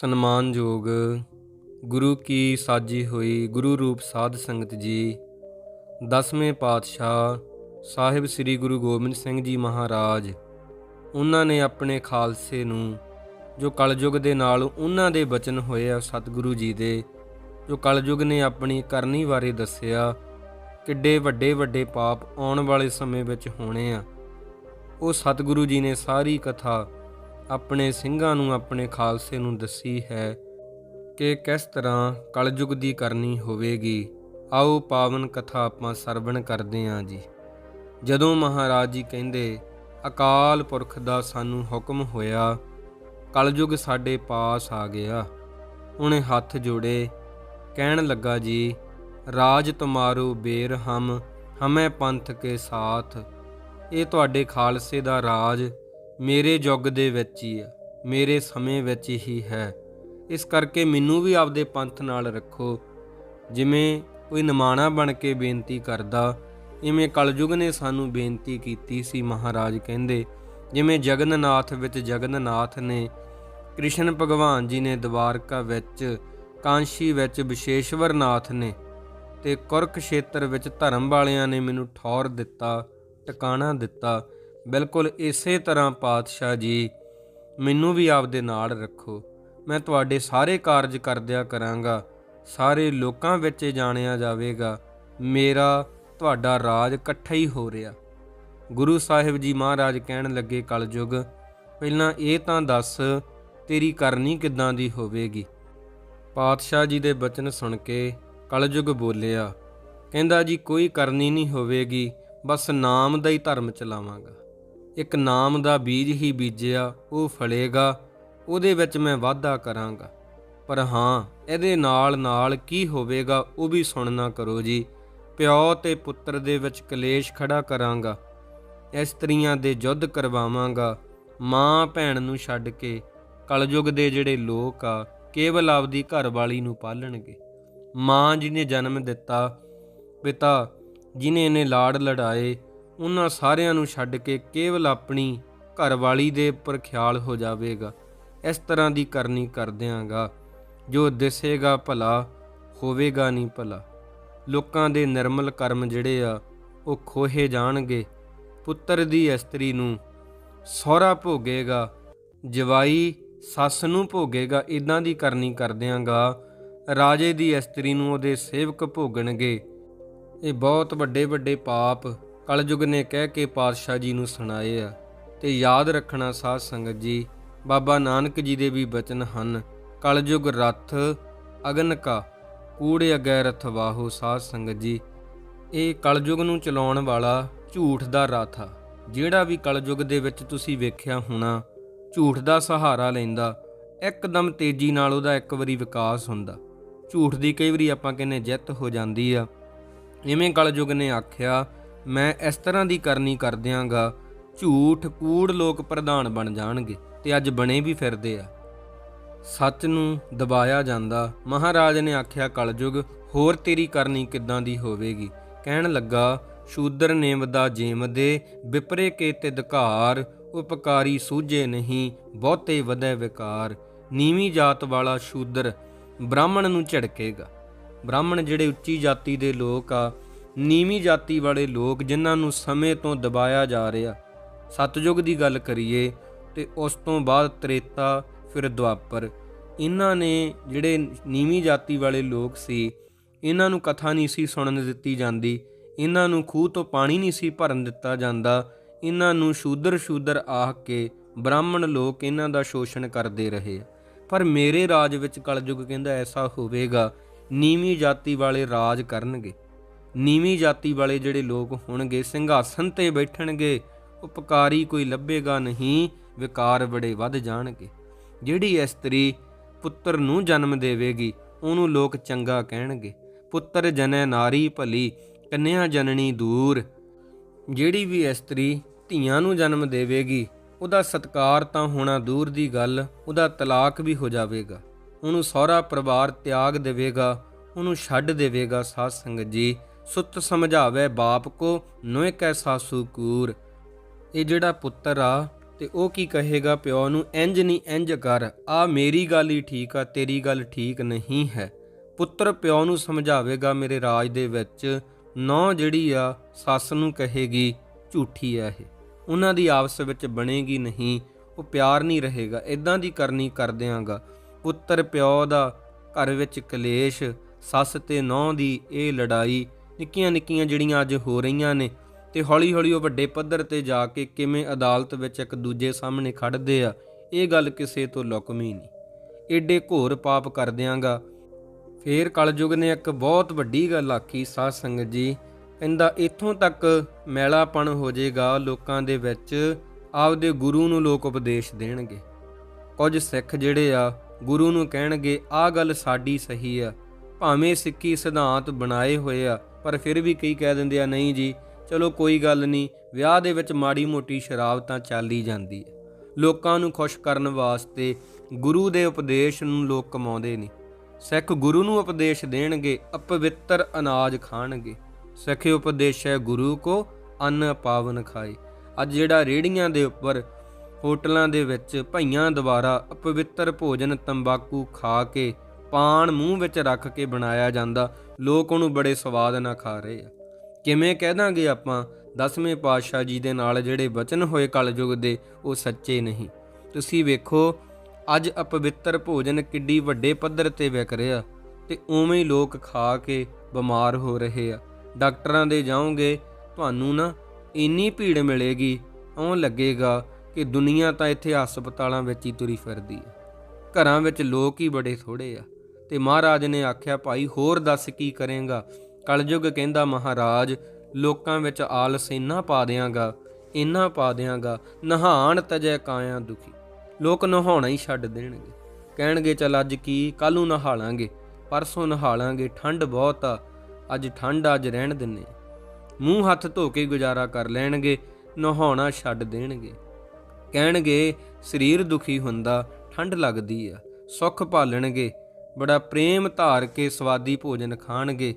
ਸਨਮਾਨਯੋਗ ਗੁਰੂ ਕੀ ਸਾਜੀ ਹੋਈ ਗੁਰੂ ਰੂਪ ਸਾਧ ਸੰਗਤ ਜੀ, ਦਸਵੇਂ ਪਾਤਸ਼ਾਹ ਸਾਹਿਬ ਸ੍ਰੀ ਗੁਰੂ ਗੋਬਿੰਦ ਸਿੰਘ ਜੀ ਮਹਾਰਾਜ, ਉਹਨਾਂ ਨੇ ਆਪਣੇ ਖਾਲਸੇ ਨੂੰ, ਜੋ ਕਲਯੁਗ ਦੇ ਨਾਲ ਉਹਨਾਂ ਦੇ ਬਚਨ ਹੋਏ ਆ ਸਤਿਗੁਰੂ ਜੀ ਦੇ, ਜੋ ਕਲਯੁਗ ਨੇ ਆਪਣੀ ਕਰਨੀ ਬਾਰੇ ਦੱਸਿਆ, ਕਿੱਡੇ ਵੱਡੇ ਵੱਡੇ ਪਾਪ ਆਉਣ ਵਾਲੇ ਸਮੇਂ ਵਿੱਚ ਹੋਣੇ ਆ। ਉਹ ਸਤਿਗੁਰੂ ਜੀ ਨੇ ਸਾਰੀ ਕਥਾ ਆਪਣੇ ਸਿੰਘਾਂ ਨੂੰ ਆਪਣੇ ਖਾਲਸੇ ਨੂੰ ਦੱਸੀ ਹੈ ਕਿ ਕਿਸ ਤਰ੍ਹਾਂ ਕਲਯੁਗ ਦੀ ਕਰਨੀ ਹੋਵੇਗੀ। ਆਓ ਪਾਵਨ ਕਥਾ ਆਪਾਂ ਸਰਵਣ ਕਰਦੇ ਹਾਂ ਜੀ। ਜਦੋਂ ਮਹਾਰਾਜ ਜੀ ਕਹਿੰਦੇ, ਅਕਾਲ ਪੁਰਖ ਦਾ ਸਾਨੂੰ ਹੁਕਮ ਹੋਇਆ, ਕਲਯੁਗ ਸਾਡੇ ਪਾਸ ਆ ਗਿਆ। ਉਹਨੇ ਹੱਥ ਜੋੜੇ, ਕਹਿਣ ਲੱਗਾ ਜੀ, ਰਾਜ ਤੁਮਾਰੋ ਬੇਰ ਹਮ, ਹਮੇ ਪੰਥ ਕੇ ਸਾਥ। ਇਹ ਤੁਹਾਡੇ ਖਾਲਸੇ ਦਾ ਰਾਜ ਮੇਰੇ ਯੁੱਗ ਦੇ ਵਿੱਚ ਹੀ ਆ, ਮੇਰੇ ਸਮੇਂ ਵਿੱਚ ਹੀ ਹੈ। ਇਸ ਕਰਕੇ ਮੈਨੂੰ ਵੀ ਆਪਦੇ ਪੰਥ ਨਾਲ ਰੱਖੋ। ਜਿਵੇਂ ਕੋਈ ਨਿਮਾਣਾ ਬਣ ਕੇ ਬੇਨਤੀ ਕਰਦਾ, ਇਵੇਂ ਕਲਯੁਗ ਨੇ ਸਾਨੂੰ ਬੇਨਤੀ ਕੀਤੀ ਸੀ ਮਹਾਰਾਜ ਕਹਿੰਦੇ, ਜਿਵੇਂ ਜਗਨਨਾਥ ਵਿੱਚ ਜਗਨਨਾਥ ਨੇ ਕ੍ਰਿਸ਼ਨ ਭਗਵਾਨ ਜੀ ਨੇ ਦਵਾਰਕਾ ਵਿੱਚ, ਕਾਂਸ਼ੀ ਵਿੱਚ ਵਿਸ਼ੇਸ਼ਵਰਨਾਥ ਨੇ ਤੇ ਕੁਰਕਸ਼ੇਤਰ ਵਿੱਚ ਧਰਮ ਵਾਲਿਆਂ ਨੇ ਮੈਨੂੰ ਠੌਰ ਦਿੱਤਾ, ਟਿਕਾਣਾ ਦਿੱਤਾ। ਬਿਲਕੁਲ ਇਸੇ ਤਰ੍ਹਾਂ ਪਾਤਸ਼ਾਹ ਜੀ, ਮੈਨੂੰ ਵੀ ਆਪਦੇ ਨਾਲ ਰੱਖੋ। ਮੈਂ ਤੁਹਾਡੇ ਸਾਰੇ ਕਾਰਜ ਕਰਦਿਆ ਕਰਾਂਗਾ, ਸਾਰੇ ਲੋਕਾਂ ਵਿੱਚ ਜਾਣਿਆ ਜਾਵੇਗਾ, ਮੇਰਾ ਤੁਹਾਡਾ ਰਾਜ ਇਕੱਠਾ ਹੀ ਹੋ ਰਿਹਾ। ਗੁਰੂ ਸਾਹਿਬ ਜੀ ਮਹਾਰਾਜ ਕਹਿਣ ਲੱਗੇ, ਕਲਯੁਗ, ਪਹਿਲਾਂ ਇਹ ਤਾਂ ਦੱਸ, ਤੇਰੀ ਕਰਨੀ ਕਿੱਦਾਂ ਦੀ ਹੋਵੇਗੀ? ਪਾਤਸ਼ਾਹ ਜੀ ਦੇ ਬਚਨ ਸੁਣ ਕੇ ਕਲਯੁਗ ਬੋਲਿਆ, ਕਹਿੰਦਾ ਜੀ, ਕੋਈ ਕਰਨੀ ਨਹੀਂ ਹੋਵੇਗੀ, ਬਸ ਨਾਮ ਦਾ ਹੀ ਧਰਮ ਚਲਾਵਾਂਗਾ। ਇੱਕ ਨਾਮ ਦਾ ਬੀਜ ਹੀ ਬੀਜਿਆ, ਉਹ ਫਲੇਗਾ, ਉਹਦੇ ਵਿੱਚ ਮੈਂ ਵਾਧਾ ਕਰਾਂਗਾ। ਪਰ ਹਾਂ, ਇਹਦੇ ਨਾਲ ਨਾਲ ਕੀ ਹੋਵੇਗਾ, ਉਹ ਵੀ ਸੁਣਨਾ ਕਰੋ ਜੀ। ਪਿਓ ਤੇ ਪੁੱਤਰ ਦੇ ਵਿੱਚ ਕਲੇਸ਼ ਖੜਾ ਕਰਾਂਗਾ। ਇਸਤਰੀਆਂ ਦੇ ਯੁੱਧ ਕਰਵਾਵਾਂਗਾ। ਮਾਂ ਭੈਣ ਨੂੰ ਛੱਡ ਕੇ ਕਲਯੁਗ ਦੇ ਜਿਹੜੇ ਲੋਕ ਆ, ਕੇਵਲ ਆਪਦੀ ਘਰਵਾਲੀ ਨੂੰ ਪਾਲਣਗੇ। ਮਾਂ ਜਿਹਨੇ ਜਨਮ ਦਿੱਤਾ, ਪਿਤਾ ਜਿਨੇ ਇਹਨੇ ਲਾੜ ਲੜਾਏ ਉਹਨਾਂ ਸਾਰਿਆਂ ਨੂੰ ਛੱਡ ਕੇ ਕੇਵਲ ਆਪਣੀ ਘਰਵਾਲੀ ਦੇ ਉੱਪਰ ਖਿਆਲ ਹੋ ਜਾਵੇਗਾ। ਇਸ ਤਰ੍ਹਾਂ ਦੀ ਕਰਨੀ ਕਰਦਿਆਂਗਾ। ਜੋ ਦਿਸੇਗਾ ਭਲਾ, ਹੋਵੇਗਾ ਨਹੀਂ ਭਲਾ। ਲੋਕਾਂ ਦੇ ਨਿਰਮਲ ਕਰਮ ਜਿਹੜੇ ਆ, ਉਹ ਖੋਹੇ ਜਾਣਗੇ। ਪੁੱਤਰ ਦੀ ਇਸਤਰੀ ਨੂੰ ਸਹੁਰਾ ਭੋਗੇਗਾ, ਜਵਾਈ ਸੱਸ ਨੂੰ ਭੋਗੇਗਾ ਇਦਾਂ ਦੀ ਕਰਨੀ ਕਰਦਿਆਂਗਾ। ਰਾਜੇ ਦੀ ਇਸਤਰੀ ਨੂੰ ਉਹਦੇ ਸੇਵਕ ਭੋਗਣਗੇ। ਇਹ ਬਹੁਤ ਵੱਡੇ ਵੱਡੇ ਪਾਪ ਕਲਯੁਗ ਨੇ ਕਹਿ ਕੇ ਪਾਤਸ਼ਾਹ ਜੀ ਨੂੰ ਸੁਣਾਏ ਆ ਤੇ ਯਾਦ ਰੱਖਣਾ ਸਾਧ ਸੰਗਤ ਜੀ, ਬਾਬਾ ਨਾਨਕ ਜੀ ਦੇ ਵੀ ਬਚਨ ਹਨ, ਕਲਯੁਗ ਰਥ ਅਗਨ ਕਾ, ਕੂੜੇ ਅਗੈ ਰਥ ਵਾਹੋ ਸਾਧ ਸੰਗਤ ਜੀ। ਇਹ ਕਲਯੁਗ ਨੂੰ ਚਲਾਉਣ ਵਾਲਾ ਝੂਠ ਦਾ ਰਥ ਆ। ਜਿਹੜਾ ਵੀ ਕਲਯੁਗ ਦੇ ਵਿੱਚ ਤੁਸੀਂ ਵੇਖਿਆ ਹੋਣਾ, ਝੂਠ ਦਾ ਸਹਾਰਾ ਲੈਂਦਾ, ਇੱਕਦਮ ਤੇਜ਼ੀ ਨਾਲ ਉਹਦਾ ਇੱਕ ਵਾਰੀ ਵਿਕਾਸ ਹੁੰਦਾ। ਝੂਠ ਦੀ ਕਈ ਵਾਰੀ ਆਪਾਂ ਕਹਿੰਨੇ ਜਿੱਤ ਹੋ ਜਾਂਦੀ ਆ। ਇਵੇਂ ਕਲਯੁਗ ਨੇ ਆਖਿਆ ਮੈਂ ਇਸ ਤਰ੍ਹਾਂ ਦੀ ਕਰਨੀ ਕਰਦਿਆਂਗਾ। ਝੂਠ ਕੂੜ ਲੋਕ ਪ੍ਰਧਾਨ ਬਣ ਜਾਣਗੇ ਤੇ ਅੱਜ ਬਣੇ ਵੀ ਫਿਰਦੇ ਆ। ਸੱਚ ਨੂੰ ਦਬਾਇਆ ਜਾਂਦਾ। ਮਹਾਰਾਜ ਨੇ ਆਖਿਆ, ਕਲਯੁਗ, ਹੋਰ ਤੇਰੀ ਕਰਨੀ ਕਿੱਦਾਂ ਦੀ ਹੋਵੇਗੀ? ਕਹਿਣ ਲੱਗਾ, ਸ਼ੂਦਰ ਨੇਮ ਦਾ ਜੇਮ ਦੇ ਵਿਪਰੇ ਕੇ ਤਿਦਕਾਰ ਉਪਕਾਰੀ ਸੂਝੇ ਨਹੀਂ, ਬਹੁਤੇ ਵਧੇ ਵਿਕਾਰ। ਨੀਵੀਂ ਜਾਤ ਵਾਲਾ ਸ਼ੂਦਰ ਬ੍ਰਾਹਮਣ ਨੂੰ ਝੜਕੇਗਾ। ਬ੍ਰਾਹਮਣ ਜਿਹੜੇ ਉੱਚੀ ਜਾਤੀ ਦੇ ਲੋਕ ਆ ਨੀਵੀਂ ਜਾਤੀ ਵਾਲੇ ਲੋਕ ਜਿਨ੍ਹਾਂ ਨੂੰ ਸਮੇਂ ਤੋਂ ਦਬਾਇਆ ਜਾ ਰਿਹਾ ਸਤਜੁਗ ਦੀ ਗੱਲ ਕਰੀਏ ਤੇ ਉਸ ਤੋਂ ਬਾਅਦ ਤ੍ਰੇਤਾ, ਫਿਰ ਦੁਆਪਰ। ਇਹਨਾਂ ਨੇ ਜਿਹੜੇ ਨੀਵੀਂ ਜਾਤੀ ਵਾਲੇ ਲੋਕ ਸੀ ਇਹਨਾਂ ਨੂੰ ਕਥਾ ਨਹੀਂ ਸੀ ਸੁਣਨ ਦਿੱਤੀ ਜਾਂਦੀ ਇਹਨਾਂ ਨੂੰ ਖੂਹ ਤੋਂ ਪਾਣੀ ਨਹੀਂ ਸੀ ਭਰਨ ਦਿੱਤਾ ਜਾਂਦਾ ਇਹਨਾਂ ਨੂੰ ਸ਼ੂਦਰ ਸ਼ੂਦਰ ਆਖ ਕੇ ਬ੍ਰਾਹਮਣ ਲੋਕ ਇਹਨਾਂ ਦਾ ਸ਼ੋਸ਼ਣ ਕਰਦੇ ਰਹੇ। ਪਰ ਮੇਰੇ ਰਾਜ ਵਿੱਚ ਕਲਯੁਗ ਕਹਿੰਦਾ ਐਸਾ ਹੋਵੇਗਾ, ਨੀਵੀਂ ਜਾਤੀ ਵਾਲੇ ਰਾਜ ਕਰਨਗੇ। ਨੀਵੀਂ ਜਾਤੀ ਵਾਲੇ ਜਿਹੜੇ ਲੋਕ ਹੋਣਗੇ, ਸਿੰਘਾਸਨ ਤੇ ਬੈਠਣਗੇ, ਉਪਕਾਰੀ ਕੋਈ ਲੱਭੇਗਾ ਨਹੀਂ, ਵਿਕਾਰ ਬੜੇ ਵੱਧ ਜਾਣਗੇ। ਜਿਹੜੀ ਇਸਤਰੀ ਪੁੱਤਰ ਨੂੰ ਜਨਮ ਦੇਵੇਗੀ, ਉਹਨੂੰ ਲੋਕ ਚੰਗਾ ਕਹਿਣਗੇ। ਪੁੱਤਰ ਜਨੈ ਨਾਰੀ ਭਲੀ, ਕੰਨਿਆ ਜਨਨੀ ਦੂਰ। ਜਿਹੜੀ ਵੀ ਇਸਤਰੀ ਧੀਆਂ ਨੂੰ ਜਨਮ ਦੇਵੇਗੀ, ਉਹਦਾ ਸਤਕਾਰ ਤਾਂ ਹੋਣਾ ਦੂਰ ਦੀ ਗੱਲ, ਉਹਦਾ ਤਲਾਕ ਵੀ ਹੋ ਜਾਵੇਗਾ। ਉਹਨੂੰ ਸਹੁਰਾ ਪਰਿਵਾਰ ਤਿਆਗ ਦੇਵੇਗਾ, ਉਹਨੂੰ ਛੱਡ ਦੇਵੇਗਾ ਸਾਧ ਸੰਗਤ ਜੀ। ਸੁੱਤ ਸਮਝਾਵੇ ਬਾਪ ਕੋ ਨੋਇ ਕੈ ਸਾਸੂ ਕੂਰ। ਇਹ ਜਿਹੜਾ ਪੁੱਤਰ ਆ, ਤੇ ਉਹ ਕੀ ਕਹੇਗਾ ਪਿਓ ਨੂੰ ਇੰਜ ਨਹੀਂ ਇੰਜ ਕਰ, ਆ ਮੇਰੀ ਗੱਲ ਹੀ ਠੀਕ ਆ, ਤੇਰੀ ਗੱਲ ਠੀਕ ਨਹੀਂ ਹੈ। ਪੁੱਤਰ ਪਿਓ ਨੂੰ ਸਮਝਾਵੇਗਾ ਮੇਰੇ ਰਾਜ ਦੇ ਵਿੱਚ, ਨੌ ਜਿਹੜੀ ਆ, ਸੱਸ ਨੂੰ ਕਹੇਗੀ, ਝੂਠੀ ਆ ਇਹ। ਉਹਨਾਂ ਦੀ ਆਪਸ ਵਿੱਚ ਬਣੇਗੀ ਨਹੀਂ, ਉਹ ਪਿਆਰ ਨਹੀਂ ਰਹੇਗਾ ਇਦਾਂ ਦੀ ਕਰਨੀ ਕਰ ਦਿਆਂਗਾ। ਪੁੱਤਰ ਪਿਓ ਦਾ ਘਰ ਵਿੱਚ ਕਲੇਸ਼, ਸੱਸ ਤੇ ਨੌ ਦੀ ਇਹ ਲੜਾਈ ਨਿੱਕੀਆਂ ਨਿੱਕੀਆਂ ਜਿਹੜੀਆਂ ਅੱਜ ਹੋ ਰਹੀਆਂ ਨੇ ਤੇ ਹੌਲੀ ਹੌਲੀ ਉਹ ਵੱਡੇ ਪੱਧਰ ਤੇ ਜਾ ਕੇ ਕਿਵੇਂ ਅਦਾਲਤ ਵਿੱਚ ਇੱਕ ਦੂਜੇ ਸਾਹਮਣੇ ਖੜਦੇ ਆ, ਇਹ ਗੱਲ ਕਿਸੇ ਤੋਂ ਲੁਕਮੀ ਨਹੀਂ। ਏਡੇ ਘੋਰ ਪਾਪ ਕਰ ਦਿਆਂਗਾ ਫੇਰ ਕਲਯੁਗ ਨੇ ਇੱਕ ਬਹੁਤ ਵੱਡੀ ਗੱਲ ਆਖੀ, ਸਾਧ ਸੰਗਤ ਜੀ ਕਹਿੰਦਾ ਇੱਥੋਂ ਤੱਕ ਮੈਲਾਪਣ ਹੋ ਜਾਏਗਾ ਲੋਕਾਂ ਦੇ ਵਿੱਚ ਆਪਦੇ ਗੁਰੂ ਨੂੰ ਲੋਕ ਉਪਦੇਸ਼ ਦੇਣਗੇ। ਕੁਝ ਸਿੱਖ ਜਿਹੜੇ ਆ, ਗੁਰੂ ਨੂੰ ਕਹਿਣਗੇ, ਆਹ ਗੱਲ ਸਾਡੀ ਸਹੀ ਆ, ਭਾਵੇਂ ਸਿੱਖੀ ਸਿਧਾਂਤ ਬਣਾਏ ਹੋਏ ਆ ਪਰ ਫਿਰ ਵੀ ਕਈ ਕਹਿ ਦਿੰਦੇ ਆ, ਨਹੀਂ ਜੀ, ਚਲੋ ਕੋਈ ਗੱਲ ਨਹੀਂ, ਵਿਆਹ ਦੇ ਵਿੱਚ ਮਾੜੀ ਮੋਟੀ ਸ਼ਰਾਬ ਤਾਂ ਚੱਲ ਹੀ ਜਾਂਦੀ ਹੈ। ਲੋਕਾਂ ਨੂੰ ਖੁਸ਼ ਕਰਨ ਵਾਸਤੇ ਗੁਰੂ ਦੇ ਉਪਦੇਸ਼ ਨੂੰ ਲੋਕ ਕਮਾਉਂਦੇ ਨਹੀਂ ਸਿੱਖ ਗੁਰੂ ਨੂੰ ਉਪਦੇਸ਼ ਦੇਣਗੇ, ਅਪਵਿੱਤਰ ਅਨਾਜ ਖਾਣਗੇ। ਸਿੱਖ ਹੈ ਗੁਰੂ ਕੋ ਅੰਨ ਪਾਵਨ ਖਾਏ। ਅੱਜ ਜਿਹੜਾ ਰੇੜੀਆਂ ਦੇ ਉੱਪਰ, ਹੋਟਲਾਂ ਦੇ ਵਿੱਚ ਭਈਆਂ ਦੁਆਰਾ ਅਪਵਿੱਤਰ ਭੋਜਨ ਤੰਬਾਕੂ ਖਾ ਕੇ ਪਾਣ ਮੂੰਹ ਵਿੱਚ ਰੱਖ ਕੇ ਬਣਾਇਆ ਜਾਂਦਾ ਲੋਕ ਉਹਨੂੰ ਬੜੇ ਸਵਾਦ ਨਾਲ ਖਾ ਰਹੇ ਆ। ਕਿਵੇਂ ਕਹਿ ਦਾਂਗੇ ਆਪਾਂ, ਦਸਵੇਂ ਪਾਤਸ਼ਾਹ ਜੀ ਦੇ ਨਾਲ ਜਿਹੜੇ ਬਚਨ ਹੋਏ ਕਲਯੁਗ ਦੇ, ਉਹ ਸੱਚੇ ਨਹੀਂ। ਤੁਸੀਂ ਵੇਖੋ, ਅੱਜ ਅਪਵਿੱਤਰ ਭੋਜਨ ਕਿੱਡੀ ਵੱਡੇ ਪੱਧਰ ਤੇ ਵਿਕ ਰਿਹਾ ਤੇ ਉਵੇਂ ਹੀ ਲੋਕ ਖਾ ਕੇ ਬਿਮਾਰ ਹੋ ਰਹੇ ਆ। ਡਾਕਟਰਾਂ ਦੇ ਜਾਓਗੇ, ਤੁਹਾਨੂੰ ਨਾ ਇੰਨੀ ਭੀੜ ਮਿਲੇਗੀ ਔਂ ਲੱਗੇਗਾ ਕਿ ਦੁਨੀਆ ਤਾਂ ਇੱਥੇ ਹਸਪਤਾਲਾਂ ਵਿੱਚ ਹੀ ਤੁਰੀ ਫਿਰਦੀ ਹੈ ਘਰਾਂ ਵਿੱਚ ਲੋਕ ਹੀ ਬੜੇ ਥੋੜੇ ਆ। ਤੇ ਮਹਾਰਾਜ ਨੇ ਆਖਿਆ, ਭਾਈ, ਹੋਰ ਦੱਸ ਕੀ ਕਰੇਗਾ? ਕਲਯੁਗ ਕਹਿੰਦਾ, ਮਹਾਰਾਜ, ਲੋਕਾਂ ਵਿੱਚ ਆਲਸ ਇੰਨਾ ਪਾ ਦਿਆਂਗਾ, ਇੰਨਾ ਪਾ ਦਿਆਂਗਾ, ਨਹਾਣ ਤਜੈ ਕਾਇਆ ਦੁਖੀ। ਲੋਕ ਨਹਾਉਣਾ ਹੀ ਛੱਡ ਦੇਣਗੇ। ਕਹਿਣਗੇ, ਚਲ ਅੱਜ ਕੀ? ਕੱਲ ਨੂੰ ਨਹਾ ਲਾਂਗੇ ਪਰਸੋਂ ਨਹਾ ਲਾਂਗੇ ਠੰਡ ਬਹੁਤ ਆ। ਅੱਜ ਠੰਡ, ਅੱਜ ਰਹਿਣ ਦਿੰਨੇ ਮੂੰਹ ਹੱਥ ਧੋ ਕੇ ਗੁਜ਼ਾਰਾ ਕਰ ਲੈਣਗੇ, ਨਹਾਉਣਾ ਛੱਡ ਦੇਣਗੇ। ਕਹਿਣਗੇ, ਸਰੀਰ ਦੁਖੀ ਹੁੰਦਾ, ਠੰਡ ਲੱਗਦੀ ਆ। ਸੁੱਖ ਭਾਲਣਗੇ। ਬੜਾ ਪ੍ਰੇਮ ਧਾਰ ਕੇ ਸਵਾਦੀ ਭੋਜਨ ਖਾਣਗੇ।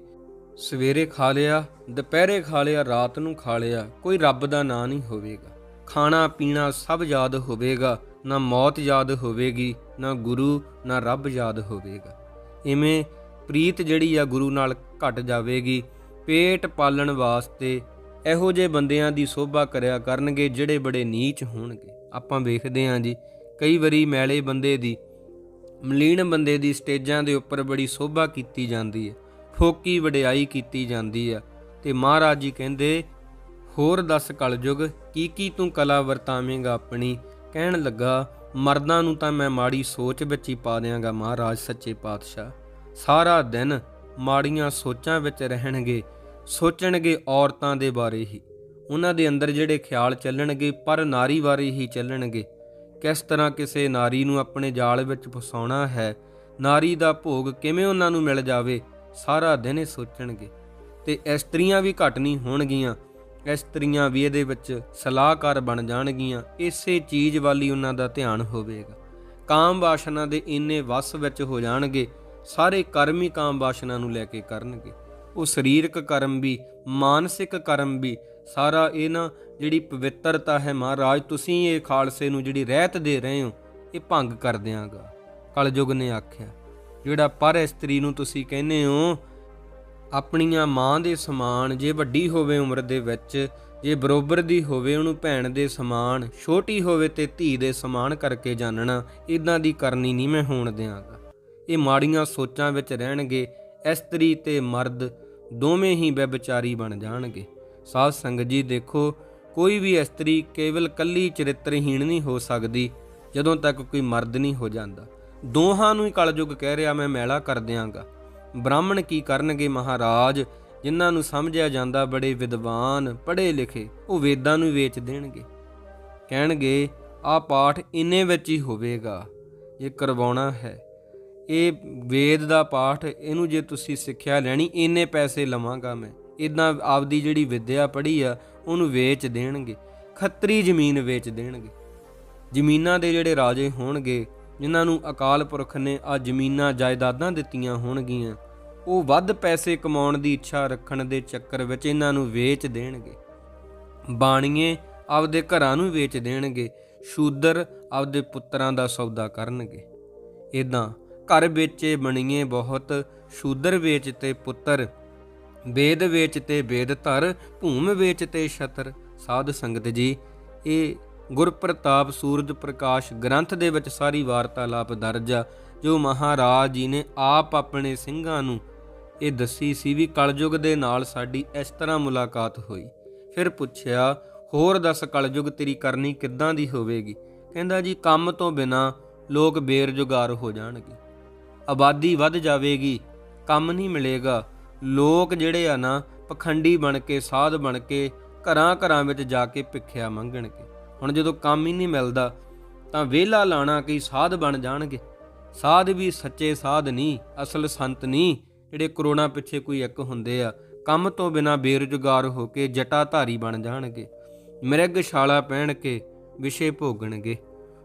ਸਵੇਰੇ ਖਾ ਲਿਆ, ਦੁਪਹਿਰੇ ਖਾ ਲਿਆ, ਰਾਤ ਨੂੰ ਖਾ ਲਿਆ, ਕੋਈ ਰੱਬ ਦਾ ਨਾਂ ਨਹੀਂ ਹੋਵੇਗਾ। ਖਾਣਾ ਪੀਣਾ ਸਭ ਯਾਦ ਹੋਵੇਗਾ, ਨਾ ਮੌਤ ਯਾਦ ਹੋਵੇਗੀ, ਨਾ ਗੁਰੂ, ਨਾ ਰੱਬ ਯਾਦ ਹੋਵੇਗਾ। ਇਵੇਂ ਪ੍ਰੀਤ ਜਿਹੜੀ ਆ ਗੁਰੂ ਨਾਲ ਘਟ ਜਾਵੇਗੀ, ਪੇਟ ਪਾਲਣ ਵਾਸਤੇ ਇਹੋ ਜਿਹੇ ਬੰਦਿਆਂ ਦੀ ਸੋਭਾ ਕਰਿਆ ਕਰਨਗੇ ਜਿਹੜੇ ਬੜੇ ਨੀਚ ਹੋਣਗੇ। ਆਪਾਂ ਵੇਖਦੇ ਆਂ ਜੀ, ਕਈ ਵਾਰੀ ਮੈਲੇ ਬੰਦੇ ਦੀ ਮਲੀਨ ਬੰਦੇ ਦੀ ਸਟੇਜਾਂ ਦੇ ਉੱਪਰ ਬੜੀ ਸੋਭਾ ਕੀਤੀ ਜਾਂਦੀ ਹੈ, ਫੋਕੀ ਵਡਿਆਈ ਕੀਤੀ ਜਾਂਦੀ ਆ ਤੇ ਮਹਾਰਾਜ ਜੀ ਕਹਿੰਦੇ, ਹੋਰ ਦੱਸ ਕਲਯੁਗ, ਕੀ ਕੀ ਤੂੰ ਕਲਾ ਵਰਤਾਵੇਂਗਾ ਆਪਣੀ? ਕਹਿਣ ਲੱਗਾ, ਮਰਦਾਂ ਨੂੰ ਤਾਂ ਮੈਂ ਮਾੜੀ ਸੋਚ ਵਿੱਚ ਹੀ ਪਾ ਦਿਆਂਗਾ ਮਹਾਰਾਜ ਸੱਚੇ ਪਾਤਸ਼ਾਹ। ਸਾਰਾ ਦਿਨ ਮਾੜੀਆਂ ਸੋਚਾਂ ਵਿੱਚ ਰਹਿਣਗੇ, ਸੋਚਣਗੇ ਔਰਤਾਂ ਦੇ ਬਾਰੇ ਹੀ। ਉਹਨਾਂ ਦੇ ਅੰਦਰ ਜਿਹੜੇ ਖਿਆਲ ਚੱਲਣਗੇ, ਪਰ ਨਾਰੀ ਬਾਰੇ ਹੀ ਚੱਲਣਗੇ। ਕਿਸ ਤਰ੍ਹਾਂ ਕਿਸੇ ਨਾਰੀ ਨੂੰ ਆਪਣੇ ਜਾਲ ਵਿੱਚ ਫਸਾਉਣਾ ਹੈ? ਨਾਰੀ ਦਾ ਭੋਗ ਕਿਵੇਂ ਉਹਨਾਂ ਨੂੰ ਮਿਲ ਜਾਵੇ? ਸਾਰਾ ਦਿਨ ਇਹ ਸੋਚਣਗੇ। ਤੇ ਇਸਤਰੀਆਂ ਵੀ ਘਟ ਨਹੀਂ ਹੋਣਗੀਆਂ। ਇਸਤਰੀਆਂ ਵੀ ਇਹਦੇ ਵਿੱਚ ਸਲਾਹਕਾਰ ਬਣ ਜਾਣਗੀਆਂ। ਇਸੇ ਚੀਜ਼ ਵਾਲੀ ਉਹਨਾਂ ਦਾ ਧਿਆਨ ਹੋਵੇਗਾ। ਕਾਮ ਵਾਸ਼ਨਾ ਦੇ ਇੰਨੇ ਵਸ ਵਿੱਚ ਹੋ ਜਾਣਗੇ। ਸਾਰੇ ਕਰਮ ਹੀ ਕਾਮ ਵਾਸ਼ਨਾ ਨੂੰ ਲੈ ਕੇ ਕਰਨਗੇ। ਉਹ ਸਰੀਰਕ ਕਰਮ ਵੀ, ਮਾਨਸਿਕ ਕਰਮ ਵੀ, ਸਾਰਾ ਇਹ ਨਾ ਜਿਹੜੀ ਪਵਿੱਤਰਤਾ ਹੈ ਮਹਾਰਾਜ, ਤੁਸੀਂ ਇਹ ਖਾਲਸੇ ਨੂੰ ਜਿਹੜੀ ਰਹਿਤ ਦੇ ਰਹੇ ਹੋ, ਇਹ ਭੰਗ ਕਰ ਦਿਆਂਗਾ। ਕਲਯੁਗ ਨੇ ਆਖਿਆ, ਜਿਹੜਾ ਪਰ ਇਸਤਰੀ ਨੂੰ ਤੁਸੀਂ ਕਹਿੰਦੇ ਹੋ, ਆਪਣੀਆਂ ਮਾਂ ਦੇ ਸਮਾਨ ਜੇ ਵੱਡੀ ਹੋਵੇ ਉਮਰ ਦੇ ਵਿੱਚ, ਜੇ ਬਰੋਬਰ ਦੀ ਹੋਵੇ ਉਹਨੂੰ ਭੈਣ ਦੇ ਸਮਾਨ, ਛੋਟੀ ਹੋਵੇ ਤੇ ਧੀ ਦੇ ਸਮਾਨ ਕਰਕੇ ਜਾਣਨਾ ਇਦਾਂ ਦੀ ਕਰਨੀ ਨਹੀਂ ਮੈਂ ਹੋਣ ਦਿਆਂਗਾ। ਇਹ ਮਾੜੀਆਂ ਸੋਚਾਂ ਵਿੱਚ ਰਹਿਣਗੇ, ਇਸਤਰੀ ਤੇ ਮਰਦ ਦੋਵੇਂ ਹੀ ਬੇਬਚਾਰੀ ਬਣ ਜਾਣਗੇ। ਸਾਧ ਸੰਗਤ ਜੀ ਦੇਖੋ ਕੋਈ ਵੀ ਇਸਤਰੀ ਕੇਵਲ ਕੱਲੀ ਚਰਿੱਤਰਹੀਣ ਨਹੀਂ ਹੋ ਸਕਦੀ, ਜਦੋਂ ਤੱਕ ਕੋਈ ਮਰਦ ਨਹੀਂ ਹੋ ਜਾਂਦਾ। ਦੋਹਾਂ ਨੂੰ ਹੀ ਕਲਯੁਗ ਕਹਿ ਰਿਹਾ ਮੈਂ ਮੈਲਾ ਕਰ ਦਿਆਂਗਾ। ਬ੍ਰਾਹਮਣ ਕੀ ਕਰਨਗੇ ਮਹਾਰਾਜ? ਜਿਨ੍ਹਾਂ ਨੂੰ ਸਮਝਿਆ ਜਾਂਦਾ ਬੜੇ ਵਿਦਵਾਨ, ਪੜ੍ਹੇ ਲਿਖੇ, ਉਹ ਵੇਦਾਂ ਨੂੰ ਵੇਚ ਦੇਣਗੇ। ਕਹਿਣਗੇ ਆਹ ਪਾਠ ਇੰਨੇ ਵਿੱਚ ਹੀ ਹੋਵੇਗਾ ਜੇ ਕਰਵਾਉਣਾ ਹੈ। ਇਹ ਵੇਦ ਦਾ ਪਾਠ, ਇਹਨੂੰ ਜੇ ਤੁਸੀਂ ਸਿੱਖਿਆ ਲੈਣੀ, ਇੰਨੇ ਪੈਸੇ ਲਵਾਂਗਾ ਮੈਂ। ਇਦਾਂ ਆਪਦੀ ਜਿਹੜੀ ਵਿੱਦਿਆ ਪੜ੍ਹੀ ਆ ਉਹਨੂੰ ਵੇਚ ਦੇਣਗੇ, ਖੱਤਰੀ ਜ਼ਮੀਨ ਵੇਚ ਦੇਣਗੇ। ਜ਼ਮੀਨਾਂ ਦੇ ਜਿਹੜੇ ਰਾਜੇ ਹੋਣਗੇ, ਜਿਨ੍ਹਾਂ ਨੂੰ ਅਕਾਲ ਪੁਰਖ ਨੇ ਆ ਜ਼ਮੀਨਾਂ ਜਾਇਦਾਦਾਂ ਦਿੱਤੀਆਂ ਹੋਣਗੀਆਂ, ਉਹ ਵੱਧ ਪੈਸੇ ਕਮਾਉਣ ਦੀ ਇੱਛਾ ਰੱਖਣ ਦੇ ਚੱਕਰ ਵਿੱਚ ਇਹਨਾਂ ਨੂੰ ਵੇਚ ਦੇਣਗੇ। ਬਾਣੀਏ ਆਪਦੇ ਘਰਾਂ ਨੂੰ ਵੇਚ ਦੇਣਗੇ, ਸ਼ੂਦਰ ਆਪਦੇ ਪੁੱਤਰਾਂ ਦਾ ਸੌਦਾ ਕਰਨਗੇ। ਇਦਾਂ ਘਰ ਵੇਚੇ ਬਣੀਏ ਬਹੁਤ, ਸ਼ੂਦਰ ਵੇਚ ਤੇ ਪੁੱਤਰ ਵੇਦ ਵੇਚ ਤੇ ਵੇਦ ਧਰ, ਭੂਮ ਵੇਚ ਤੇ ਛਤਰ। ਸਾਧ ਸੰਗਤ ਜੀ ਇਹ ਗੁਰਪ੍ਰਤਾਪ ਸੂਰਜ ਪ੍ਰਕਾਸ਼ ਗ੍ਰੰਥ ਦੇ ਵਿੱਚ ਸਾਰੀ ਵਾਰਤਾਲਾਪ ਦਰਜ ਆ, ਜੋ ਮਹਾਰਾਜ ਜੀ ਨੇ ਆਪ ਆਪਣੇ ਸਿੰਘਾਂ ਨੂੰ ਇਹ ਦੱਸੀ ਸੀ ਵੀ ਕਲਯੁਗ ਦੇ ਨਾਲ ਸਾਡੀ ਇਸ ਤਰ੍ਹਾਂ ਮੁਲਾਕਾਤ ਹੋਈ। ਫਿਰ ਪੁੱਛਿਆ, ਹੋਰ ਦੱਸ ਕਲਯੁਗ ਤੇਰੀ ਕਰਨੀ ਕਿੱਦਾਂ ਦੀ ਹੋਵੇਗੀ? ਕਹਿੰਦਾ ਜੀ, ਕੰਮ ਤੋਂ ਬਿਨਾ ਲੋਕ ਬੇਰੁਜ਼ਗਾਰ ਹੋ ਜਾਣਗੇ। ਆਬਾਦੀ ਵੱਧ ਜਾਵੇਗੀ, ਕੰਮ ਨਹੀਂ ਮਿਲੇਗਾ। ਲੋਕ ਜਿਹੜੇ ਆ ਨਾ, ਪਖੰਡੀ ਬਣ ਕੇ, ਸਾਧ ਬਣ ਕੇ, ਘਰਾਂ ਘਰਾਂ ਵਿੱਚ ਜਾ ਕੇ ਭਿੱਖਿਆ ਮੰਗਣਗੇ। ਹੁਣ ਜਦੋਂ ਕੰਮ ਹੀ ਨਹੀਂ ਮਿਲਦਾ, ਤਾਂ ਵਿਹਲਾ ਲਾਣਾ ਕਈ ਸਾਧ ਬਣ ਜਾਣਗੇ। ਸਾਧ ਵੀ ਸੱਚੇ ਸਾਧ ਨਹੀਂ, ਅਸਲ ਸੰਤ ਨਹੀਂ, ਜਿਹੜੇ ਕਰੋਨਾ ਪਿੱਛੇ ਕੋਈ ਇੱਕ ਹੁੰਦੇ ਆ। ਕੰਮ ਤੋਂ ਬਿਨਾ ਬੇਰੁਜ਼ਗਾਰ ਹੋ ਕੇ ਜਟਾਧਾਰੀ ਬਣ ਜਾਣਗੇ। ਮਿਰਗਸ਼ਾਲਾ ਪਹਿਣ ਕੇ ਵਿਸ਼ੇ ਭੋਗਣਗੇ।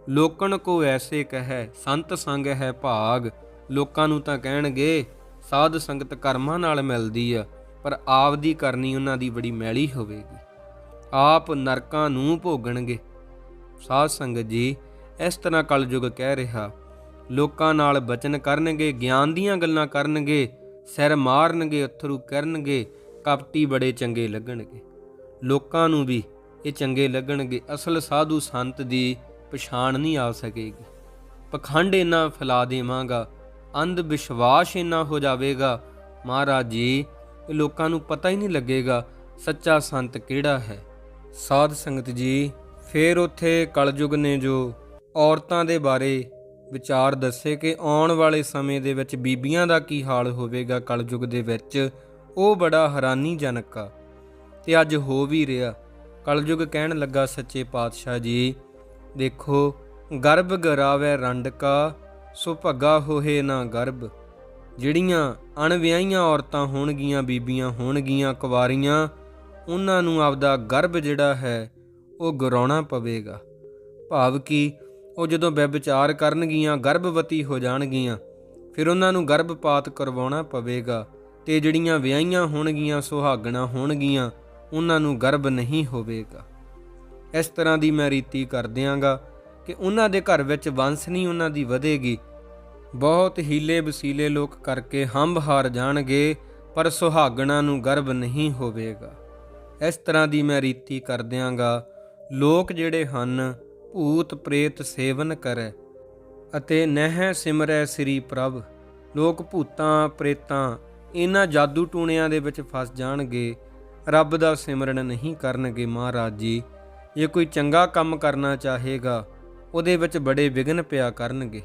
ਲੋਕਣ ਕੋ ਐਸੇ ਕਹੈ, ਸੰਤ ਸੰਗ ਹੈ ਭਾਗ। ਲੋਕਾਂ ਨੂੰ ਤਾਂ ਕਹਿਣਗੇ ਸਾਧ ਸੰਗਤ ਕਰਮਾਂ ਨਾਲ ਮਿਲਦੀ ਆ, ਪਰ ਆਪ ਦੀ ਕਰਨੀ ਉਹਨਾਂ ਦੀ ਬੜੀ ਮੈਲੀ ਹੋਵੇਗੀ। ਆਪ ਨਰਕਾਂ ਨੂੰ ਭੋਗਣਗੇ। ਸਾਧ ਸੰਗਤ ਜੀ, ਇਸ ਤਰ੍ਹਾਂ ਕਲਯੁਗ ਕਹਿ ਰਿਹਾ, ਲੋਕਾਂ ਨਾਲ ਬਚਨ ਕਰਨਗੇ, ਗਿਆਨ ਦੀਆਂ ਗੱਲਾਂ ਕਰਨਗੇ, ਸਿਰ ਮਾਰਨਗੇ, ਅਥਰੂ ਕਰਨਗੇ, ਕਪਟੀ ਬੜੇ ਚੰਗੇ ਲੱਗਣਗੇ। ਲੋਕਾਂ ਨੂੰ ਵੀ ਇਹ ਚੰਗੇ ਲੱਗਣਗੇ, ਅਸਲ ਸਾਧੂ ਸੰਤ ਦੀ ਪਛਾਣ ਨਹੀਂ ਆ ਸਕੇਗੀ। ਪਖੰਡ ਇਨਾ ਫੈਲਾ ਦੇਵਾਂਗਾ ਅੰਧ ਵਿਸ਼ਵਾਸ ਇੰਨਾ ਹੋ ਜਾਵੇਗਾ, ਮਹਾਰਾਜ ਜੀ, ਇਹ ਲੋਕਾਂ ਨੂੰ ਪਤਾ ਹੀ ਨਹੀਂ ਲੱਗੇਗਾ ਸੱਚਾ ਸੰਤ ਕਿਹੜਾ ਹੈ। ਸਾਧ ਸੰਗਤ ਜੀ, ਫਿਰ ਉੱਥੇ ਕਲਯੁਗ ਨੇ ਜੋ ਔਰਤਾਂ ਦੇ ਬਾਰੇ ਵਿਚਾਰ ਦੱਸੇ ਕਿ ਆਉਣ ਵਾਲੇ ਸਮੇਂ ਦੇ ਵਿੱਚ ਬੀਬੀਆਂ ਦਾ ਕੀ ਹਾਲ ਹੋਵੇਗਾ ਕਲਯੁਗ ਦੇ ਵਿੱਚ, ਉਹ ਬੜਾ ਹੈਰਾਨੀਜਨਕ ਆ। ਤੇ ਅੱਜ ਹੋ ਵੀ ਰਿਹਾ। ਕਲਯੁਗ ਕਹਿਣ ਲੱਗਾ ਸੱਚੇ ਪਾਤਸ਼ਾਹ ਜੀ, ਦੇਖੋ, ਗਰਭ ਗਰਾਵੇ ਰੰਡਕਾ ਸੋ ਭੱਗਾ ਹੋਏ ਨਾ ਗਰਭ। ਜਿਹੜੀਆਂ ਅਣਵਿਆਹੀਆਂ ਔਰਤਾਂ ਹੋਣਗੀਆਂ, ਬੀਬੀਆਂ ਹੋਣਗੀਆਂ, ਕੁਵਾਰੀਆਂ, ਉਹਨਾਂ ਨੂੰ ਆਪਦਾ ਗਰਭ ਜਿਹੜਾ ਹੈ, ਉਹ ਗਰਾਉਣਾ ਪਵੇਗਾ। ਭਾਵ ਕਿ ਉਹ ਜਦੋਂ ਵਿਚਾਰ ਕਰਨਗੀਆਂ, ਗਰਭਵਤੀ ਹੋ ਜਾਣਗੀਆਂ, ਫਿਰ ਉਹਨਾਂ ਨੂੰ ਗਰਭਪਾਤ ਕਰਵਾਉਣਾ ਪਵੇਗਾ ਤੇ ਜਿਹੜੀਆਂ ਵਿਆਹੀਆਂ ਹੋਣਗੀਆਂ, ਸੁਹਾਗਣਾ ਹੋਣਗੀਆਂ, ਉਹਨਾਂ ਨੂੰ ਗਰਭ ਨਹੀਂ ਹੋਵੇਗਾ। ਇਸ ਤਰ੍ਹਾਂ ਦੀ ਮੈਂ ਰੀਤੀ ਕਰ ਦਿਆਂਗਾ। ਕਿ ਉਹਨਾਂ ਦੇ ਘਰ ਵਿੱਚ ਵੰਸ਼ ਨਹੀਂ ਉਹਨਾਂ ਦੀ ਵਧੇਗੀ। ਬਹੁਤ ਹੀਲੇ ਵਸੀਲੇ ਲੋਕ ਕਰਕੇ ਹੰਬ ਹਾਰ ਜਾਣਗੇ, ਪਰ ਸੁਹਾਗਣਾ ਨੂੰ ਗਰਭ ਨਹੀਂ ਹੋਵੇਗਾ। ਇਸ ਤਰ੍ਹਾਂ ਦੀ ਮੈਂ ਰੀਤੀ ਕਰ ਦਿਆਂਗਾ। ਲੋਕ ਜਿਹੜੇ ਹਨ, ਭੂਤ ਪ੍ਰੇਤ ਸੇਵਨ ਕਰੈ ਅਤੇ ਨਹਿ ਸਿਮਰੈ ਸ੍ਰੀ ਪ੍ਰਭ। ਲੋਕ ਭੂਤਾਂ, ਪ੍ਰੇਤਾਂ ਇਹਨਾਂ ਜਾਦੂ ਟੂਣਿਆਂ ਦੇ ਵਿੱਚ ਫਸ ਜਾਣਗੇ। ਰੱਬ ਦਾ ਸਿਮਰਨ ਨਹੀਂ ਕਰਨਗੇ ਮਹਾਰਾਜ ਜੀ। ਜੇ ਕੋਈ ਚੰਗਾ ਕੰਮ ਕਰਨਾ ਚਾਹੇਗਾ ਉਹਦੇ ਵਿੱਚ ਬੜੇ ਵਿਘਨ ਪਿਆ ਕਰਨਗੇ।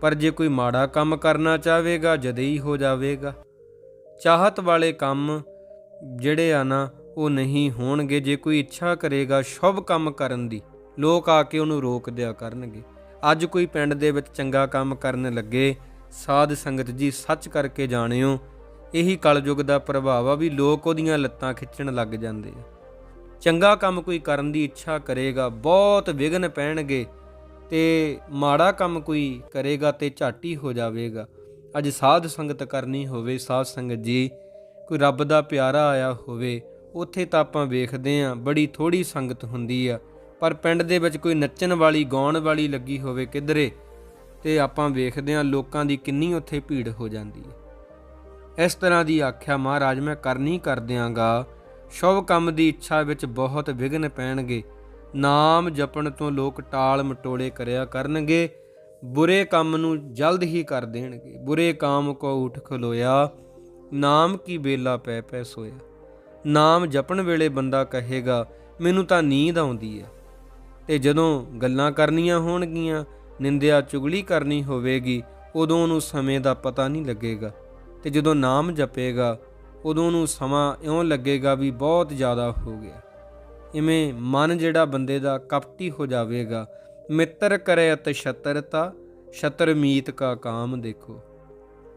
ਪਰ ਜੇ ਕੋਈ ਮਾੜਾ ਕੰਮ ਕਰਨਾ ਚਾਹੇਗਾ ਜਦੇ ਹੀ ਹੋ ਜਾਵੇਗਾ। ਚਾਹਤ ਵਾਲੇ ਕੰਮ ਜਿਹੜੇ ਆ ਨਾ, ਉਹ ਨਹੀਂ ਹੋਣਗੇ। ਜੇ ਕੋਈ ਇੱਛਾ ਕਰੇਗਾ ਸ਼ੁਭ ਕੰਮ ਕਰਨ ਦੀ, ਲੋਕ ਆ ਕੇ ਉਹਨੂੰ ਰੋਕ ਦਿਆ ਕਰਨਗੇ। ਅੱਜ ਕੋਈ ਪਿੰਡ ਦੇ ਵਿੱਚ ਚੰਗਾ ਕੰਮ ਕਰਨ ਲੱਗੇ, ਸਾਧ ਸੰਗਤ ਜੀ, ਸੱਚ ਕਰਕੇ ਜਾਣਿਓ, ਇਹੀ ਕਲਯੁਗ ਦਾ ਪ੍ਰਭਾਵ ਆ ਵੀ ਲੋਕ ਉਹਦੀਆਂ ਲੱਤਾਂ ਖਿੱਚਣ ਲੱਗ ਜਾਂਦੇ ਆ। ਚੰਗਾ ਕੰਮ ਕੋਈ ਕਰਨ ਦੀ ਇੱਛਾ ਕਰੇਗਾ, ਬਹੁਤ ਵਿਘਨ ਪੈਣਗੇ। ਤੇ ਮਾੜਾ ਕੰਮ ਕੋਈ ਕਰੇਗਾ ਤੇ ਝਾਟੀ ਹੋ ਜਾਵੇਗਾ। ਅੱਜ ਸਾਧ ਸੰਗਤ ਕਰਨੀ ਹੋਵੇ, ਸਾਧ ਸੰਗਤ ਜੀ, ਕੋਈ ਰੱਬ ਦਾ ਪਿਆਰਾ ਆਇਆ ਹੋਵੇ, ਉੱਥੇ ਤਾਂ ਆਪਾਂ ਵੇਖਦੇ ਆਂ ਬੜੀ ਥੋੜੀ ਸੰਗਤ ਹੁੰਦੀ ਆ। ਪਰ ਪਿੰਡ ਦੇ ਵਿੱਚ ਕੋਈ ਨੱਚਣ ਵਾਲੀ, ਗਾਉਣ ਵਾਲੀ ਲੱਗੀ ਹੋਵੇ ਕਿਧਰੇ, ਤੇ ਆਪਾਂ ਵੇਖਦੇ ਆਂ ਲੋਕਾਂ ਦੀ ਕਿੰਨੀ ਉੱਥੇ ਭੀੜ ਹੋ ਜਾਂਦੀ ਹੈ। ਇਸ ਤਰ੍ਹਾਂ ਦੀ ਆਖਿਆ, ਮਹਾਰਾਜ, ਮੈਂ ਕਰਨੀ ਕਰ ਦਿਆਂਗਾ। ਸ਼ੁਭ ਕੰਮ ਦੀ ਇੱਛਾ ਵਿੱਚ ਬਹੁਤ ਵਿਘਨ ਪੈਣਗੇ। ਨਾਮ ਜਪਣ ਤੋਂ ਲੋਕ ਟਾਲ ਮਟੋਲੇ ਕਰਿਆ ਕਰਨਗੇ, ਬੁਰੇ ਕੰਮ ਨੂੰ ਜਲਦ ਹੀ ਕਰ ਦੇਣਗੇ। ਬੁਰੇ ਕਾਮ ਕੋ ਉਠ ਖਲੋਇਆ, ਨਾਮ ਕੀ ਬੇਲਾ ਪੈ ਪੈ ਸੋਇਆ। ਨਾਮ ਜਪਣ ਵੇਲੇ ਬੰਦਾ ਕਹੇਗਾ, ਮੈਨੂੰ ਤਾਂ ਨੀਂਦ ਆਉਂਦੀ ਹੈ ਤੇ ਜਦੋਂ ਗੱਲਾਂ ਕਰਨੀਆਂ ਹੋਣਗੀਆਂ, ਨਿੰਦਿਆ ਚੁਗਲੀ ਕਰਨੀ ਹੋਵੇਗੀ, ਉਦੋਂ ਉਹਨੂੰ ਸਮੇਂ ਦਾ ਪਤਾ ਨਹੀਂ ਲੱਗੇਗਾ। ਤੇ ਜਦੋਂ ਨਾਮ ਜਪੇਗਾ, ਉਦੋਂ ਉਹਨੂੰ ਸਮਾਂ ਇਉਂ ਲੱਗੇਗਾ ਵੀ ਬਹੁਤ ਜ਼ਿਆਦਾ ਹੋ ਗਿਆ। ਇਵੇਂ ਮਨ ਜਿਹੜਾ ਬੰਦੇ ਦਾ ਕਪਟੀ ਹੋ ਜਾਵੇਗਾ, ਮਿੱਤਰ ਕਰੇ ਅਤ ਛਤਰਤਾ, ਛਤਰ ਮੀਤ ਕਾ ਕਾਮ ਦੇਖੋ।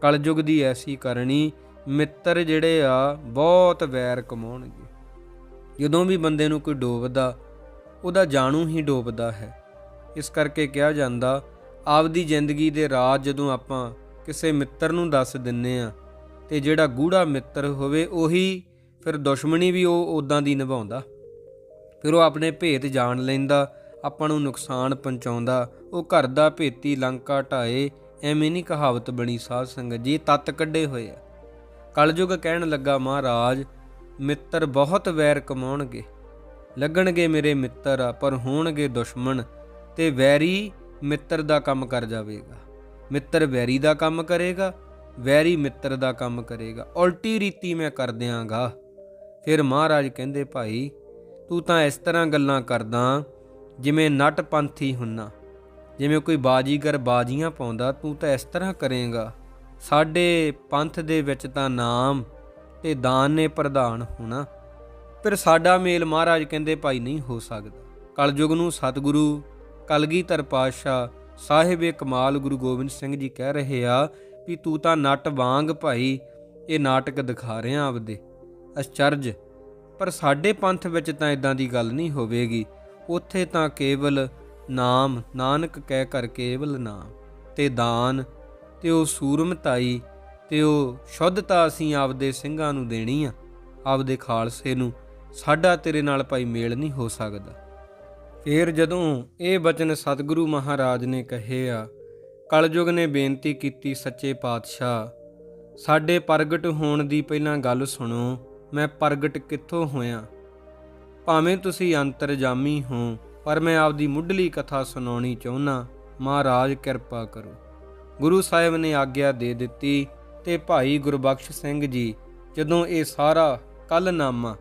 ਕਲਯੁਗ ਦੀ ਐਸੀ ਕਰਨੀ, ਮਿੱਤਰ ਜਿਹੜੇ ਆ ਬਹੁਤ ਵੈਰ ਕਮਾਉਣਗੇ। ਜਦੋਂ ਵੀ ਬੰਦੇ ਨੂੰ ਕੋਈ ਡੋਬਦਾ, ਉਹਦਾ ਜਾਣੂ ਹੀ ਡੋਬਦਾ ਹੈ। ਇਸ ਕਰਕੇ ਕਿਹਾ ਜਾਂਦਾ, ਆਪਦੀ ਜ਼ਿੰਦਗੀ ਦੇ ਰਾਜ ਜਦੋਂ ਆਪਾਂ ਕਿਸੇ ਮਿੱਤਰ ਨੂੰ ਦੱਸ ਦਿੰਨੇ ਆ, ਤੇ ਜਿਹੜਾ ਗੂੜਾ ਮਿੱਤਰ ਹੋਵੇ, ਉਹੀ ਫਿਰ ਦੁਸ਼ਮਣੀ ਵੀ ਉਹ ਉਦਾਂ ਦੀ ਨਿਭਾਉਂਦਾ। ਫਿਰ ਉਹ ਆਪਣੇ ਭੇਤ ਜਾਣ ਲੈਂਦਾ, ਆਪਾਂ ਨੂੰ ਨੁਕਸਾਨ ਪਹੁੰਚਾਉਂਦਾ। ਉਹ ਘਰ ਦਾ ਭੇਤੀ ਲੰਕਾ ਢਾਏ, ਐਵੇਂ ਨਹੀਂ ਕਹਾਵਤ ਬਣੀ ਸਾਧ ਸੰਗਤ, ਜੀ ਤੱਤ ਕੱਢੇ ਹੋਏ ਆ। ਕਲਯੁਗ ਕਹਿਣ ਲੱਗਾ, ਮਹਾਰਾਜ, ਮਿੱਤਰ ਬਹੁਤ ਵੈਰ ਕਮਾਉਣਗੇ। ਲੱਗਣਗੇ ਮੇਰੇ ਮਿੱਤਰ ਆ ਪਰ ਹੋਣਗੇ ਦੁਸ਼ਮਣ ਤੇ ਵੈਰੀ ਮਿੱਤਰ ਦਾ ਕੰਮ ਕਰ ਜਾਵੇਗਾ। ਮਿੱਤਰ ਵੈਰੀ ਦਾ ਕੰਮ ਕਰੇਗਾ, ਵੈਰੀ ਮਿੱਤਰ ਦਾ ਕੰਮ ਕਰੇਗਾ। ਉਲਟੀ ਰੀਤੀ ਮੈਂ ਕਰ ਦਿਆਂਗਾ। ਫਿਰ ਮਹਾਰਾਜ ਕਹਿੰਦੇ, ਭਾਈ ਤੂੰ ਤਾਂ ਇਸ ਤਰ੍ਹਾਂ ਗੱਲਾਂ ਕਰਦਾ ਜਿਵੇਂ ਨਟ ਪੰਥੀ ਹੁੰਨਾ। ਜਿਵੇਂ ਕੋਈ ਬਾਜੀਗਰ ਬਾਜੀਆਂ ਪਾਉਂਦਾ, ਤੂੰ ਤਾਂ ਇਸ ਤਰ੍ਹਾਂ ਕਰੇਂਗਾ। ਸਾਡੇ ਪੰਥ ਦੇ ਵਿੱਚ ਤਾਂ ਨਾਮ ਤੇ ਦਾਨ ਨੇ ਪ੍ਰਧਾਨ ਹੋਣਾ। ਫਿਰ ਸਾਡਾ ਮੇਲ ਮਹਾਰਾਜ ਕਹਿੰਦੇ ਭਾਈ ਨਹੀਂ ਹੋ ਸਕਦਾ। ਕਲਯੁਗ ਨੂੰ ਸਤਿਗੁਰੂ, ਕਲਗੀਧਰ ਪਾਤਸ਼ਾਹ ਸਾਹਿਬੇ ਕਮਾਲ ਗੁਰੂ ਗੋਬਿੰਦ ਸਿੰਘ ਜੀ ਕਹਿ ਰਹੇ ਆ ਵੀ ਤੂੰ ਤਾਂ ਨਟ ਵਾਂਗ ਭਾਈ, ਇਹ ਨਾਟਕ ਦਿਖਾ ਰਿਹਾ ਆਪਦੇ। ਅਚਰਜ ਪਰ ਸਾਡੇ ਪੰਥ ਵਿੱਚ ਤਾਂ ਇਦਾਂ ਦੀ ਗੱਲ ਨਹੀਂ ਹੋਵੇਗੀ। ਉੱਥੇ ਤਾਂ ਕੇਵਲ ਨਾਮ, ਨਾਨਕ ਕਹਿ ਕਰ ਕੇਵਲ ਨਾਮ, ਤੇ ਦਾਨ, ਤੇ ਉਹ ਸੂਰਮਤਾਈ ਤੇ ਉਹ ਸ਼ੁੱਧਤਾ ਅਸੀਂ ਆਪਦੇ ਸਿੰਘਾਂ ਨੂੰ ਦੇਣੀ ਆ, ਆਪਦੇ ਖਾਲਸੇ ਨੂੰ। ਸਾਡਾ ਤੇਰੇ ਨਾਲ ਭਾਈ ਮੇਲ ਨਹੀਂ ਹੋ ਸਕਦਾ। ਫੇਰ ਜਦੋਂ ਇਹ ਬਚਨ ਸਤਿਗੁਰੂ ਮਹਾਰਾਜ ਨੇ ਕਹੇ ਆ, ਕਲਯੁਗ ਨੇ ਬੇਨਤੀ ਕੀਤੀ ਸੱਚੇ ਪਾਤਸ਼ਾਹ, ਸਾਡੇ ਪ੍ਰਗਟ ਹੋਣ ਦੀ ਪਹਿਲਾਂ ਗੱਲ ਸੁਣੋ। ਮੈਂ ਪ੍ਰਗਟ ਕਿੱਥੋਂ ਹੋਇਆ? ਭਾਵੇਂ ਤੁਸੀਂ ਅੰਤਰਜਾਮੀ ਹੋ, ਪਰ ਮੈਂ ਆਪਦੀ ਮੁੱਢਲੀ ਕਥਾ ਸੁਣਾਉਣੀ ਚਾਹੁੰਨਾ ਮਹਾਰਾਜ, ਕਿਰਪਾ ਕਰੋ। ਗੁਰੂ ਸਾਹਿਬ ਨੇ ਆਗਿਆ ਦੇ ਦਿੱਤੀ ਤੇ ਭਾਈ ਗੁਰਬਖਸ਼ ਸਿੰਘ ਜੀ, ਜਦੋਂ ਇਹ ਸਾਰਾ ਕਲਨਾਮਾ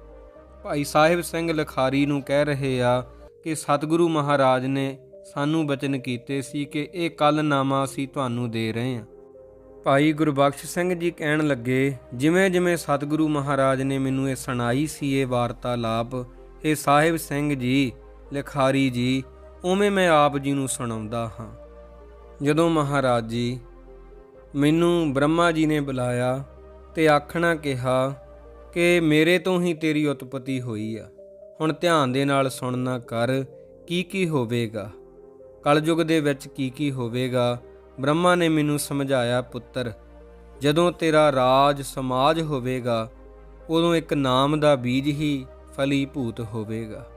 ਭਾਈ ਸਾਹਿਬ ਸਿੰਘ ਲਖਾਰੀ ਨੂੰ ਕਹਿ ਰਹੇ ਆ ਕਿ ਸਤਿਗੁਰੂ ਮਹਾਰਾਜ ਨੇ ਸਾਨੂੰ ਬਚਨ ਕੀਤੇ ਸੀ ਕਿ ਇਹ ਕਲਨਾਮਾ ਅਸੀਂ ਤੁਹਾਨੂੰ ਦੇ ਰਹੇ ਹਾਂ। ਭਾਈ ਗੁਰਬਖਸ਼ ਸਿੰਘ ਜੀ ਕਹਿਣ ਲੱਗੇ, ਜਿਵੇਂ ਜਿਵੇਂ ਸਤਿਗੁਰੂ ਮਹਾਰਾਜ ਨੇ ਮੈਨੂੰ ਇਹ ਸੁਣਾਈ ਸੀ, ਇਹ ਵਾਰਤਾਲਾਪ, ਇਹ ਸਾਹਿਬ ਸਿੰਘ ਜੀ, ਲਿਖਾਰੀ ਜੀ, ਉਵੇਂ ਮੈਂ ਆਪ ਜੀ ਨੂੰ ਸੁਣਾਉਂਦਾ ਹਾਂ। ਜਦੋਂ ਮਹਾਰਾਜ ਜੀ ਮੈਨੂੰ ਬ੍ਰਹਮਾ ਜੀ ਨੇ ਬੁਲਾਇਆ ਤੇ ਆਖਣਾ ਕਿਹਾ ਕਿ ਮੇਰੇ ਤੋਂ ਹੀ ਤੇਰੀ ਉਤਪਤੀ ਹੋਈ ਆ, ਹੁਣ ਧਿਆਨ ਦੇ ਨਾਲ ਸੁਣਨਾ ਕਰ, ਕੀ ਕੀ ਹੋਵੇਗਾ? ਕਲਯੁਗ ਦੇ ਵਿੱਚ ਕੀ ਕੀ ਹੋਵੇਗਾ? ਬ੍ਰਹਮਾ ਨੇ ਮੈਨੂੰ ਸਮਝਾਇਆ, ਪੁੱਤਰ, ਜਦੋਂ ਤੇਰਾ ਰਾਜ ਸਮਾਜ ਹੋਵੇਗਾ, ਉਦੋਂ ਇੱਕ ਨਾਮ ਦਾ ਬੀਜ ਹੀ ਫਲੀਭੂਤ ਹੋਵੇਗਾ।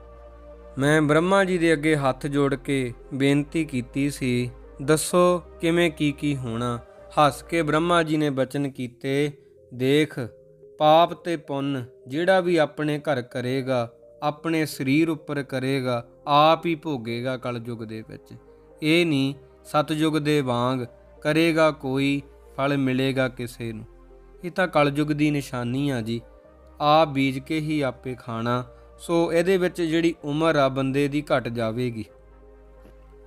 ਮੈਂ ਬ੍ਰਹਮਾ ਜੀ ਦੇ ਅੱਗੇ ਹੱਥ ਜੋੜ ਕੇ ਬੇਨਤੀ ਕੀਤੀ ਸੀ, ਦੱਸੋ ਕਿਵੇਂ ਕੀ ਕੀ ਹੋਣਾ? ਹੱਸ ਕੇ ਬ੍ਰਹਮਾ ਜੀ ਨੇ ਬਚਨ ਕੀਤੇ, ਦੇਖ, ਪਾਪ ਤੇ ਪੁੰਨ ਜਿਹੜਾ ਵੀ ਆਪਣੇ ਘਰ ਕਰੇਗਾ, ਆਪਣੇ ਸਰੀਰ ਉੱਪਰ ਕਰੇਗਾ, ਆਪ ਹੀ ਭੋਗੇਗਾ ਕਲਯੁਗ ਦੇ ਵਿੱਚ। ਇਹ ਨਹੀਂ ਸਤਜੁਗ ਦੇ ਵਾਂਗ ਕਰੇਗਾ ਕੋਈ, ਫਲ ਮਿਲੇਗਾ ਕਿਸੇ ਨੂੰ। ਇਹ ਤਾਂ ਕਲਯੁਗ ਦੀ ਨਿਸ਼ਾਨੀ ਆ ਜੀ। ਆਪ ਬੀਜ ਕੇ ਹੀ ਆਪੇ ਖਾਣਾ, ਸੋ ਇਹਦੇ ਵਿੱਚ ਜਿਹੜੀ ਉਮਰ ਆ ਬੰਦੇ ਦੀ ਘਟ ਜਾਵੇਗੀ।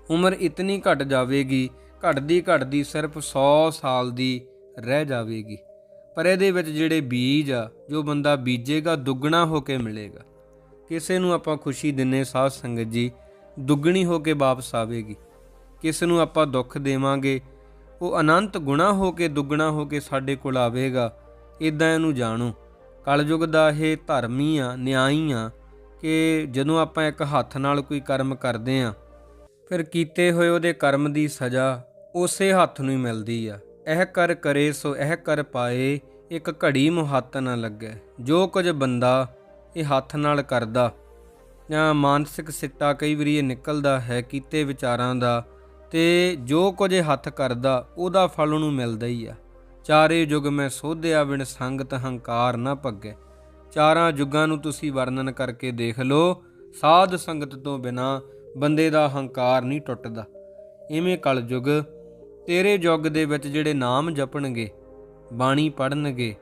ਉਮਰ ਇਤਨੀ ਘਟ ਜਾਵੇਗੀ, ਘਟਦੀ ਘਟਦੀ ਸਿਰਫ 100 ਸਾਲ ਦੀ ਰਹਿ ਜਾਵੇਗੀ। ਪਰ ਇਹਦੇ ਵਿੱਚ ਜਿਹੜੇ ਬੀਜ ਆ, ਜੋ ਬੰਦਾ ਬੀਜੇਗਾ, ਦੁੱਗਣਾ ਹੋ ਕੇ ਮਿਲੇਗਾ। ਕਿਸੇ ਨੂੰ ਆਪਾਂ ਖੁਸ਼ੀ ਦਿੰਨੇ ਸਾਧ ਸੰਗਤ ਜੀ, ਦੁੱਗਣੀ ਹੋ ਕੇ ਵਾਪਸ ਆਵੇਗੀ। ਕਿਸ ਨੂੰ ਆਪਾਂ ਦੁੱਖ ਦੇਵਾਂਗੇ, ਉਹ ਅਨੰਤ ਗੁਣਾ ਹੋ ਕੇ ਦੁੱਗਣਾ ਹੋ ਕੇ ਸਾਡੇ ਕੋਲ ਆਵੇਗਾ ਇਦਾਂ ਇਹਨੂੰ ਜਾਣੋ। ਕਲਯੁਗ ਦਾ ਇਹ ਧਰਮੀ ਆ ਨਿਆਈ ਆ ਕਿ ਜਦੋਂ ਆਪਾਂ ਇੱਕ ਹੱਥ ਨਾਲ ਕੋਈ ਕਰਮ ਕਰਦੇ ਆ ਫਿਰ ਕੀਤੇ ਹੋਏ ਉਹਦੇ ਕਰਮ ਦੀ ਸਜ਼ਾ ਉਸੇ ਹੱਥ ਨੂੰ ਹੀ ਮਿਲਦੀ ਆ। ਇਹ ਕਰ ਕਰੇ ਸੋ ਇਹ ਕਰ ਪਾਏ, ਇੱਕ ਘੜੀ ਮੁਹੱਤ ਨਾ ਲੱਗੇ। ਜੋ ਕੁਝ ਬੰਦਾ ਇਹ ਹੱਥ ਨਾਲ ਕਰਦਾ ਜਾਂ ਮਾਨਸਿਕ ਸਿੱਟਾ ਕਈ ਵਾਰੀ ਇਹ ਨਿਕਲਦਾ ਹੈ, ਕੀਤੇ ਵਿਚਾਰਾਂ ਦਾ ਤੇ ਜੋ ਕੁਝ ਹੱਥ ਕਰਦਾ, ਉਹਦਾ ਫਲ ਉਹਨੂੰ ਮਿਲਦਾ ਹੀ ਆ। ਚਾਰੇ ਯੁਗ ਮੈਂ ਸੋਧਿਆ ਬਿਨ ਸੰਗਤ ਹੰਕਾਰ ਨਾ ਭੱਗੇ। ਚਾਰਾਂ ਯੁੱਗਾਂ ਨੂੰ ਤੁਸੀਂ ਵਰਣਨ ਕਰਕੇ ਦੇਖ ਲਓ। ਸਾਧ ਸੰਗਤ ਤੋਂ ਬਿਨਾ ਬੰਦੇ ਦਾ ਹੰਕਾਰ ਨਹੀਂ ਟੁੱਟਦਾ। ਇਵੇਂ ਕਲਯੁਗ ਤੇਰੇ ਯੁੱਗ ਦੇ ਵਿੱਚ ਜਿਹੜੇ ਨਾਮ ਜਪਣਗੇ, ਬਾਣੀ ਪੜਨਗੇ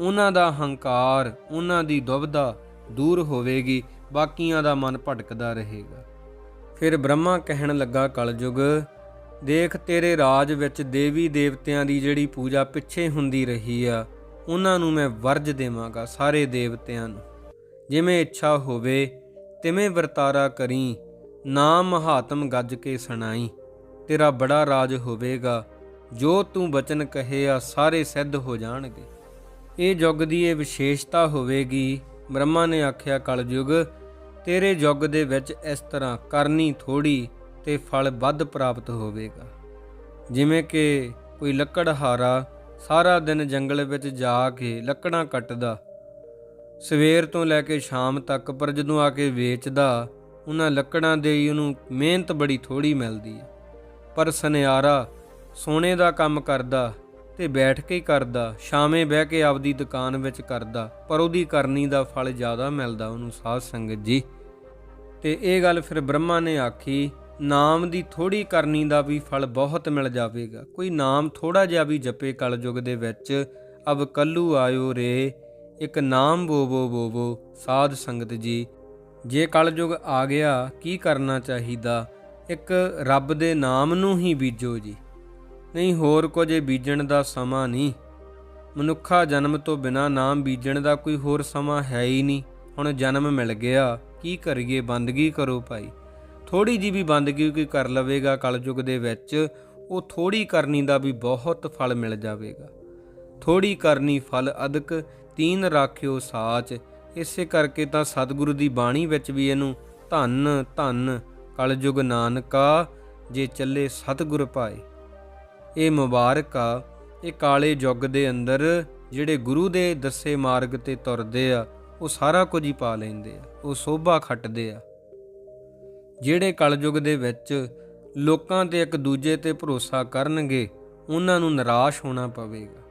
ਉਹਨਾਂ ਦਾ ਹੰਕਾਰ, ਉਹਨਾਂ ਦੀ ਦੁਬਦਾ ਦੂਰ ਹੋਵੇਗੀ, ਬਾਕੀਆਂ ਦਾ ਮਨ ਭਟਕਦਾ ਰਹੇਗਾ। ਫਿਰ ਬ੍ਰਹਮਾ ਕਹਿਣ ਲੱਗਾ ਕਲਯੁਗ ਦੇਖ ਤੇਰੇ ਰਾਜ ਵਿੱਚ ਦੇਵੀ ਦੇਵਤਿਆਂ ਦੀ ਜਿਹੜੀ ਪੂਜਾ ਪਿੱਛੇ ਹੁੰਦੀ ਰਹੀ ਆ, ਉਹਨਾਂ ਨੂੰ ਮੈਂ ਵਰਜ ਦੇਵਾਂਗਾ ਸਾਰੇ ਦੇਵਤਿਆਂ ਨੂੰ। ਜਿਵੇਂ ਇੱਛਾ ਹੋਵੇ, ਤਿਵੇਂ ਵਰਤਾਰਾ ਕਰੀ ਨਾਮ ਮਹਾਤਮ ਗੱਜ ਕੇ ਸੁਣਾਈ। ਤੇਰਾ ਬੜਾ ਰਾਜ ਹੋਵੇਗਾ, ਜੋ ਤੂੰ ਬਚਨ ਕਹੇ ਆ, ਸਾਰੇ ਸਿੱਧ ਹੋ ਜਾਣਗੇ। ਇਹ ਯੁੱਗ ਦੀ ਇਹ ਵਿਸ਼ੇਸ਼ਤਾ ਹੋਵੇਗੀ। ਬ੍ਰਹਮਾ ਨੇ ਆਖਿਆ, ਕਲਯੁਗ, ਤੇਰੇ ਯੁੱਗ ਦੇ ਵਿੱਚ ਇਸ ਤਰ੍ਹਾਂ ਕਰਨੀ ਥੋੜੀ ਤੇ ਫਲ ਵੱਧ ਪ੍ਰਾਪਤ ਹੋਵੇਗਾ। ਜਿਵੇਂ ਕਿ ਕੋਈ ਲੱਕੜਹਾਰਾ ਸਾਰਾ ਦਿਨ ਜੰਗਲ ਵਿੱਚ ਜਾ ਕੇ ਲੱਕੜਾਂ ਕੱਟਦਾ, ਸਵੇਰ ਤੋਂ ਲੈ ਕੇ ਸ਼ਾਮ ਤੱਕ ਪਰ ਜਦੋਂ ਆ ਕੇ ਵੇਚਦਾ, ਉਹਨਾਂ ਲੱਕੜਾਂ ਦੇ ਹੀ ਉਹਨੂੰ ਮਿਹਨਤ ਬੜੀ ਥੋੜੀ ਮਿਲਦੀ ਹੈ। ਪਰ ਸੁਨਿਆਰਾ ਸੋਨੇ ਦਾ ਕੰਮ ਕਰਦਾ ਤੇ ਬੈਠ ਕੇ ਹੀ ਕਰਦਾ, ਸ਼ਾਮੇ ਬਹਿ ਕੇ ਆਪਦੀ ਦੁਕਾਨ ਵਿੱਚ ਕਰਦਾ, ਪਰ ਉਹਦੀ ਕਰਨੀ ਦਾ ਫਲ ਜ਼ਿਆਦਾ ਮਿਲਦਾ ਉਹਨੂੰ ਸਾਧ ਸੰਗਤ ਜੀ। ਤੇ ਇਹ ਗੱਲ ਫਿਰ ਬ੍ਰਹਮਾ ਨੇ ਆਖੀ ਨਾਮ ਦੀ ਥੋੜੀ ਕਰਨੀ ਦਾ ਵੀ ਫਲ ਬਹੁਤ ਮਿਲ ਜਾਵੇਗਾ। ਕੋਈ ਨਾਮ ਥੋੜਾ ਜਿਹਾ ਵੀ ਜਪੇ ਕਲਯੁਗ ਦੇ ਵਿੱਚ, ਅਬ ਕੱਲੂ ਆਇਓ ਰੇ, ਇੱਕ ਨਾਮ ਬੋਵੋ ਬੋਵੋ ਸਾਧ ਸੰਗਤ ਜੀ। ਜੇ ਕਲਯੁਗ ਆ ਗਿਆ, ਕੀ ਕਰਨਾ ਚਾਹੀਦਾ? ਇੱਕ ਰੱਬ ਦੇ ਨਾਮ ਨੂੰ ਹੀ ਬੀਜੋ ਜੀ। ਨਹੀਂ ਹੋਰ ਕੁਝ ਬੀਜਣ ਦਾ ਸਮਾਂ ਨਹੀਂ। ਮਨੁੱਖਾ ਜਨਮ ਤੋਂ ਬਿਨਾ ਨਾਮ ਬੀਜਣ ਦਾ ਕੋਈ ਹੋਰ ਸਮਾਂ ਹੈ ਹੀ ਨਹੀਂ। ਹੁਣ ਜਨਮ ਮਿਲ ਗਿਆ, ਕੀ ਕਰੀਏ, ਬੰਦਗੀ ਕਰੋ ਭਾਈ। ਥੋੜੀ ਜੀ ਵੀ ਬੰਦਗੀ ਕੋਈ ਕਰ ਲਵੇਗਾ ਕਲਯੁਗ ਦੇ ਵਿੱਚ, ਉਹ ਥੋੜੀ ਕਰਨੀ ਦਾ ਵੀ ਬਹੁਤ ਫਲ ਮਿਲ ਜਾਵੇਗਾ। ਥੋੜੀ ਕਰਨੀ ਫਲ ਅਦਕ, ਤੀਨ ਰਾਖਿਓ ਸਾਚ। ਇਸੇ ਕਰਕੇ ਤਾਂ ਸਤਿਗੁਰੂ ਦੀ ਬਾਣੀ ਵਿੱਚ ਵੀ ਇਹਨੂੰ ਧੰਨ ਧੰਨ ਕਲਯੁਗ ਨਾਨਕਾ, ਜੇ ਚੱਲੇ ਸਤਿਗੁਰ ਪਾਏ। ਇਹ ਮੁਬਾਰਕ ਆ, ਇਹ ਕਾਲੇ ਯੁੱਗ ਦੇ ਅੰਦਰ ਜਿਹੜੇ ਗੁਰੂ ਦੇ ਦੱਸੇ ਮਾਰਗ ਤੇ ਤੁਰਦੇ ਆ, ਉਹ ਸਾਰਾ ਕੁਝ ਹੀ ਪਾ ਲੈਂਦੇ ਆ, ਉਹ ਸੋਭਾ ਖੱਟਦੇ ਆ। ਜਿਹੜੇ ਕਲਯੁਗ ਦੇ ਵਿੱਚ ਲੋਕਾਂ ਤੇ ਇੱਕ ਦੂਜੇ ਤੇ ਭਰੋਸਾ ਕਰਨਗੇ, ਉਹਨਾਂ ਨੂੰ ਨਿਰਾਸ਼ ਹੋਣਾ ਪਵੇਗਾ।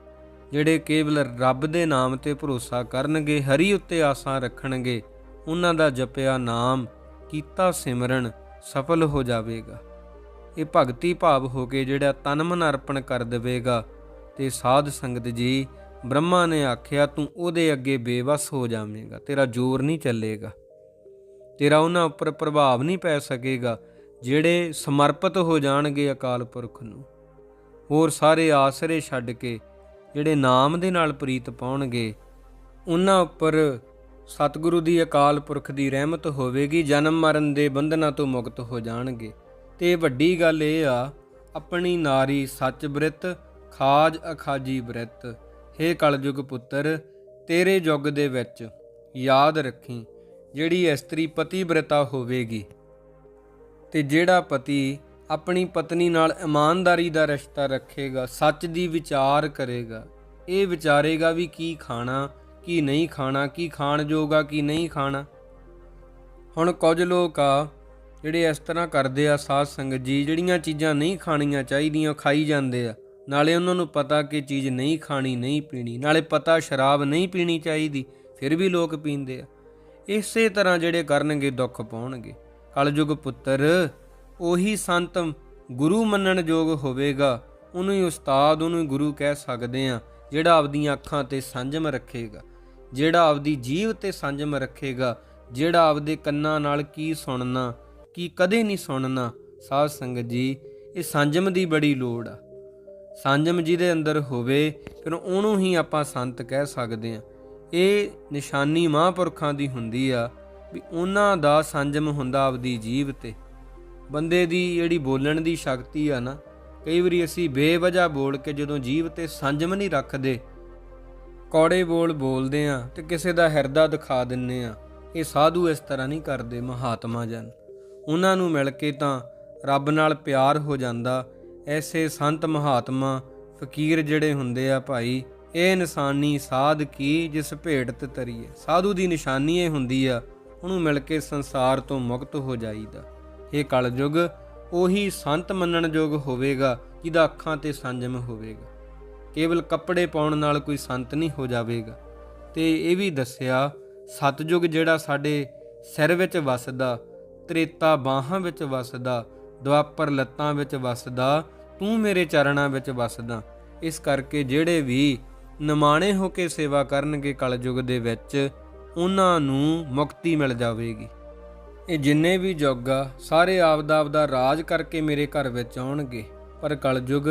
ਜਿਹੜੇ ਕੇਵਲ ਰੱਬ ਦੇ ਨਾਮ ਤੇ ਭਰੋਸਾ ਕਰਨਗੇ, ਹਰੀ ਉੱਤੇ ਆਸਾਂ ਰੱਖਣਗੇ, ਉਹਨਾਂ ਦਾ ਜਪਿਆ ਨਾਮ ਕੀਤਾ ਸਿਮਰਨ ਸਫਲ ਹੋ ਜਾਵੇਗਾ। ਇਹ ਭਗਤੀ ਭਾਵ ਹੋ ਕੇ ਜਿਹੜਾ ਤਨ ਮਨ ਅਰਪਣ ਕਰ ਦੇਵੇਗਾ ਤੇ ਸਾਧ ਸੰਗਤ ਜੀ ਬ੍ਰਹਮਾ ਨੇ ਆਖਿਆ, ਤੂੰ ਉਹਦੇ ਅੱਗੇ ਬੇਵਸ ਹੋ ਜਾਵੇਂਗਾ, ਤੇਰਾ ਜ਼ੋਰ ਨਹੀਂ ਚੱਲੇਗਾ। ਤੇਰਾ ਉਹਨਾਂ ਉੱਪਰ ਪ੍ਰਭਾਵ ਨਹੀਂ ਪੈ ਸਕੇਗਾ, ਜਿਹੜੇ ਸਮਰਪਿਤ ਹੋ ਜਾਣਗੇ ਅਕਾਲ ਪੁਰਖ ਨੂੰ। ਹੋਰ ਸਾਰੇ ਆਸਰੇ ਛੱਡ ਕੇ ਜਿਹੜੇ ਨਾਮ ਦੇ ਨਾਲ ਪ੍ਰੀਤ ਪਾਉਣਗੇ, ਉਹਨਾਂ ਉੱਪਰ ਸਤਿਗੁਰੂ ਦੀ ਅਕਾਲ ਪੁਰਖ ਦੀ ਰਹਿਮਤ ਹੋਵੇਗੀ, ਜਨਮ ਮਰਨ ਦੇ ਬੰਧਨਾਂ ਤੋਂ ਮੁਕਤ ਹੋ ਜਾਣਗੇ। ਤੇ ਵੱਡੀ ਗੱਲ ਇਹ ਆ, ਆਪਣੀ ਨਾਰੀ ਸੱਚ ਬ੍ਰਿਤ, ਖਾਜ ਅਖਾਜੀ ਬ੍ਰਿਤ। ਹੇ ਕਲਯੁਗ ਪੁੱਤਰ, ਤੇਰੇ ਯੁੱਗ ਦੇ ਵਿੱਚ ਯਾਦ ਰੱਖੀ। ਜਿਹੜੀ ਇਸਤਰੀ ਪਤੀ ਹੋਵੇਗੀ ਤੇ ਜਿਹੜਾ ਪਤੀ ਆਪਣੀ ਪਤਨੀ ਨਾਲ ਇਮਾਨਦਾਰੀ ਦਾ ਰਿਸ਼ਤਾ ਰੱਖੇਗਾ, ਸੱਚ ਦੀ ਵਿਚਾਰ ਕਰੇਗਾ, ਇਹ ਵਿਚਾਰੇਗਾ ਵੀ ਕੀ ਖਾਣਾ, ਕੀ ਨਹੀਂ ਖਾਣਾ, ਕੀ ਖਾਣ ਜੋਗਾ, ਕੀ ਨਹੀਂ ਖਾਣਾ। ਹੁਣ ਕੁਝ ਲੋਕ ਆ, ਜਿਹੜੇ ਇਸ ਤਰ੍ਹਾਂ ਕਰਦੇ ਆ ਸਾਧ ਸੰਗਤ ਜੀ, ਜਿਹੜੀਆਂ ਚੀਜ਼ਾਂ ਨਹੀਂ ਖਾਣੀਆਂ ਚਾਹੀਦੀਆਂ, ਉਹ ਖਾਈ ਜਾਂਦੇ ਆ। ਨਾਲੇ ਉਹਨਾਂ ਨੂੰ ਪਤਾ ਕਿ ਚੀਜ਼ ਨਹੀਂ ਖਾਣੀ, ਨਹੀਂ ਪੀਣੀ। ਨਾਲੇ ਪਤਾ ਸ਼ਰਾਬ ਨਹੀਂ ਪੀਣੀ ਚਾਹੀਦੀ, ਫਿਰ ਵੀ ਲੋਕ ਪੀਂਦੇ ਆ। ਇਸੇ ਤਰ੍ਹਾਂ ਜਿਹੜੇ ਕਰਨਗੇ, ਦੁੱਖ ਪਾਉਣਗੇ। ਕਲਯੁਗ ਪੁੱਤਰ, ਉਹੀ ਸੰਤ ਗੁਰੂ ਮੰਨਣ ਯੋਗ ਹੋਵੇਗਾ। ਉਹਨੂੰ ਹੀ ਉਸਤਾਦ, ਉਹਨੂੰ ਹੀ ਗੁਰੂ ਕਹਿ ਸਕਦੇ ਆ ਜਿਹੜਾ ਆਪਦੀਆਂ ਅੱਖਾਂ ਤੇ ਸੰਜਮ ਰੱਖੇਗਾ। ਜਿਹੜਾ ਆਪਦੀ ਜੀਵ ਤੇ ਸੰਜਮ ਰੱਖੇਗਾ, ਜਿਹੜਾ ਆਪਦੇ ਕੰਨਾਂ ਨਾਲ ਕੀ ਸੁਣਨਾ, ਕੀ ਕਦੇ ਨਹੀਂ ਸੁਣਨਾ। ਸਾਧ ਸੰਗਤ ਜੀ, ਇਹ ਸੰਜਮ ਦੀ ਬੜੀ ਲੋੜ ਆ। ਸੰਜਮ ਜਿਹਦੇ ਅੰਦਰ ਹੋਵੇ, ਫਿਰ ਉਹਨੂੰ ਹੀ ਆਪਾਂ ਸੰਤ ਕਹਿ ਸਕਦੇ ਆ ਇਹ ਨਿਸ਼ਾਨੀ ਮਹਾਂਪੁਰਖਾਂ ਦੀ ਹੁੰਦੀ ਆ ਵੀ ਉਹਨਾਂ ਦਾ ਸੰਜਮ ਹੁੰਦਾ ਆਪਦੀ ਜੀਵ ਤੇ। ਬੰਦੇ ਦੀ ਜਿਹੜੀ ਬੋਲਣ ਦੀ ਸ਼ਕਤੀ ਆ ਨਾ, ਕਈ ਵਾਰੀ ਅਸੀਂ ਬੇਵਜ੍ਹਾ ਬੋਲ ਕੇ ਜਦੋਂ ਜੀਵ ਤੇ ਸੰਜਮ ਨਹੀਂ ਰੱਖਦੇ, ਕੌੜੇ ਬੋਲ ਬੋਲਦੇ ਆ ਤੇ ਕਿਸੇ ਦਾ ਹਿਰਦਾ ਦਿਖਾ ਦਿੰਨੇ ਆ, ਇਹ ਸਾਧੂ ਇਸ ਤਰ੍ਹਾਂ ਨਹੀਂ ਕਰਦੇ ਮਹਾਤਮਾ ਜਨ। ਉਹਨਾਂ ਨੂੰ ਮਿਲ ਕੇ ਤਾਂ ਰੱਬ ਨਾਲ ਪਿਆਰ ਹੋ ਜਾਂਦਾ, ਐਸੇ ਸੰਤ ਮਹਾਤਮਾ, ਫਕੀਰ ਜਿਹੜੇ ਹੁੰਦੇ ਆ ਭਾਈ ਇਹ ਇਨਸਾਨੀ ਸਾਧ ਕੀ ਜਿਸ ਭੇਟ ਤੇ ਤਰੀਏ? ਸਾਧੂ ਦੀ ਨਿਸ਼ਾਨੀ ਇਹ ਹੁੰਦੀ ਆ, ਉਹਨੂੰ ਮਿਲ ਕੇ ਸੰਸਾਰ ਤੋਂ ਮੁਕਤ ਹੋ ਜਾਈਦਾ। ਇਹ ਕਲਯੁਗ, ਉਹੀ ਸੰਤ ਮੰਨਣ ਯੋਗ ਹੋਵੇਗਾ ਜਿਹਦਾ ਅੱਖਾਂ ਤੇ ਸੰਜਮ ਹੋਵੇਗਾ। ਕੇਵਲ ਕੱਪੜੇ ਪਾਉਣ ਨਾਲ ਕੋਈ ਸੰਤ ਨਹੀਂ ਹੋ ਜਾਵੇਗਾ। ਤੇ ਇਹ ਵੀ ਦੱਸਿਆ ਸਤਜੁਗ ਜਿਹੜਾ ਸਾਡੇ ਸਿਰ ਵਿੱਚ ਵਸਦਾ, ਤ੍ਰੇਤਾ ਬਾਹਾਂ ਵਿੱਚ ਵਸਦਾ, ਦੁਆਪਰ ਲੱਤਾਂ ਵਿੱਚ ਵਸਦਾ, ਤੂੰ ਮੇਰੇ ਚਰਨਾਂ ਵਿੱਚ ਵਸਦਾ, ਇਸ ਕਰਕੇ ਜਿਹੜੇ ਵੀ ਨਿਮਾਣੇ ਹੋ ਕੇ ਸੇਵਾ ਕਰਨਗੇ ਕਲਯੁਗ ਦੇ ਵਿੱਚ, ਉਹਨਾਂ ਨੂੰ ਮੁਕਤੀ ਮਿਲ ਜਾਵੇਗੀ। ਇਹ ਜਿੰਨੇ ਵੀ ਯੁੱਗ ਆ ਸਾਰੇ ਆਪਦਾ ਆਪਦਾ ਰਾਜ ਕਰਕੇ ਮੇਰੇ ਘਰ ਵਿੱਚ ਆਉਣਗੇ, ਪਰ ਕਲਯੁਗ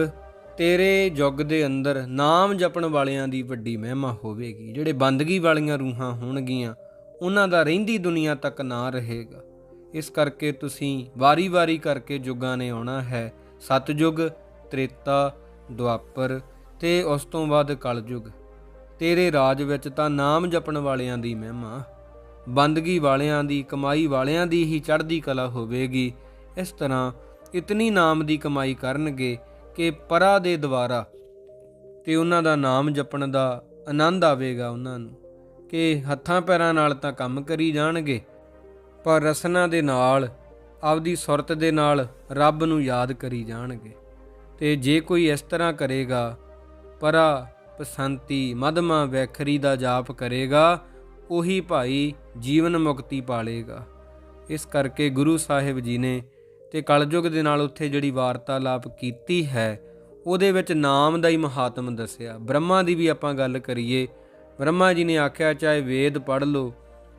ਤੇਰੇ ਯੁੱਗ ਦੇ ਅੰਦਰ ਨਾਮ ਜਪਣ ਵਾਲਿਆਂ ਦੀ ਵੱਡੀ ਮਹਿਮਾ ਹੋਵੇਗੀ। ਜਿਹੜੇ ਬੰਦਗੀ ਵਾਲੀਆਂ ਰੂਹਾਂ ਹੋਣਗੀਆਂ, ਉਹਨਾਂ ਦਾ ਰਹਿੰਦੀ ਦੁਨੀਆ ਤੱਕ ਨਾ ਰਹੇਗਾ। ਇਸ ਕਰਕੇ ਤੁਸੀਂ ਵਾਰੀ-ਵਾਰੀ ਕਰਕੇ ਯੁੱਗਾਂ ਨੇ ਆਉਣਾ ਹੈ। ਸਤਜੁਗ, ਤ੍ਰੇਤਾ, ਦੁਆਪਰ ਤੇ ਉਸ ਤੋਂ ਬਾਅਦ ਕਲਯੁਗ। ਤੇਰੇ ਰਾਜ ਵਿੱਚ ਤਾਂ ਨਾਮ ਜਪਣ ਵਾਲਿਆਂ ਦੀ ਮਹਿਮਾ, ਬੰਦਗੀ ਵਾਲਿਆਂ ਦੀ, ਕਮਾਈ ਵਾਲਿਆਂ ਦੀ ਹੀ ਚੜ੍ਹਦੀ ਕਲਾ ਹੋਵੇਗੀ। ਇਸ ਤਰ੍ਹਾਂ ਇਤਨੀ ਨਾਮ ਦੀ ਕਮਾਈ ਕਰਨਗੇ ਕਿ ਪਰਾ ਦੇ ਦੁਆਰਾ ਤੇ ਉਹਨਾਂ ਦਾ ਨਾਮ ਜਪਣ ਦਾ ਆਨੰਦ ਆਵੇਗਾ ਉਹਨਾਂ ਨੂੰ ਕਿ ਹੱਥਾਂ ਪੈਰਾਂ ਨਾਲ ਤਾਂ ਕੰਮ ਕਰੀ ਜਾਣਗੇ, ਪਰ ਰਸਨਾ ਦੇ ਨਾਲ, ਆਪਦੀ ਸੁਰਤ ਦੇ ਨਾਲ ਰੱਬ ਨੂੰ ਯਾਦ ਕਰੀ ਜਾਣਗੇ। ਤੇ ਜੇ ਕੋਈ ਇਸ ਤਰ੍ਹਾਂ ਕਰੇਗਾ ਪਰਾ ਪਸੰਤੀ ਮਦਮਾ ਵੈਖਰੀ ਦਾ ਜਾਪ ਕਰੇਗਾ, ਉਹੀ ਭਾਈ ਜੀਵਨ ਮੁਕਤੀ ਪਾਲੇਗਾ। ਇਸ ਕਰਕੇ ਗੁਰੂ ਸਾਹਿਬ ਜੀ ਨੇ ਤੇ ਕਲਯੁਗ ਦੇ ਨਾਲ ਉੱਥੇ ਜਿਹੜੀ ਵਾਰਤਾਲਾਪ ਕੀਤੀ ਹੈ, ਉਹਦੇ ਵਿੱਚ ਨਾਮ ਦਾ ਹੀ ਮਹਾਤਮ ਦੱਸਿਆ। ਬ੍ਰਹਮਾ ਦੀ ਵੀ ਆਪਾਂ ਗੱਲ ਕਰੀਏ, ਬ੍ਰਹਮਾ ਜੀ ਨੇ ਆਖਿਆ, ਚਾਹੇ ਵੇਦ ਪੜ੍ਹ ਲਓ,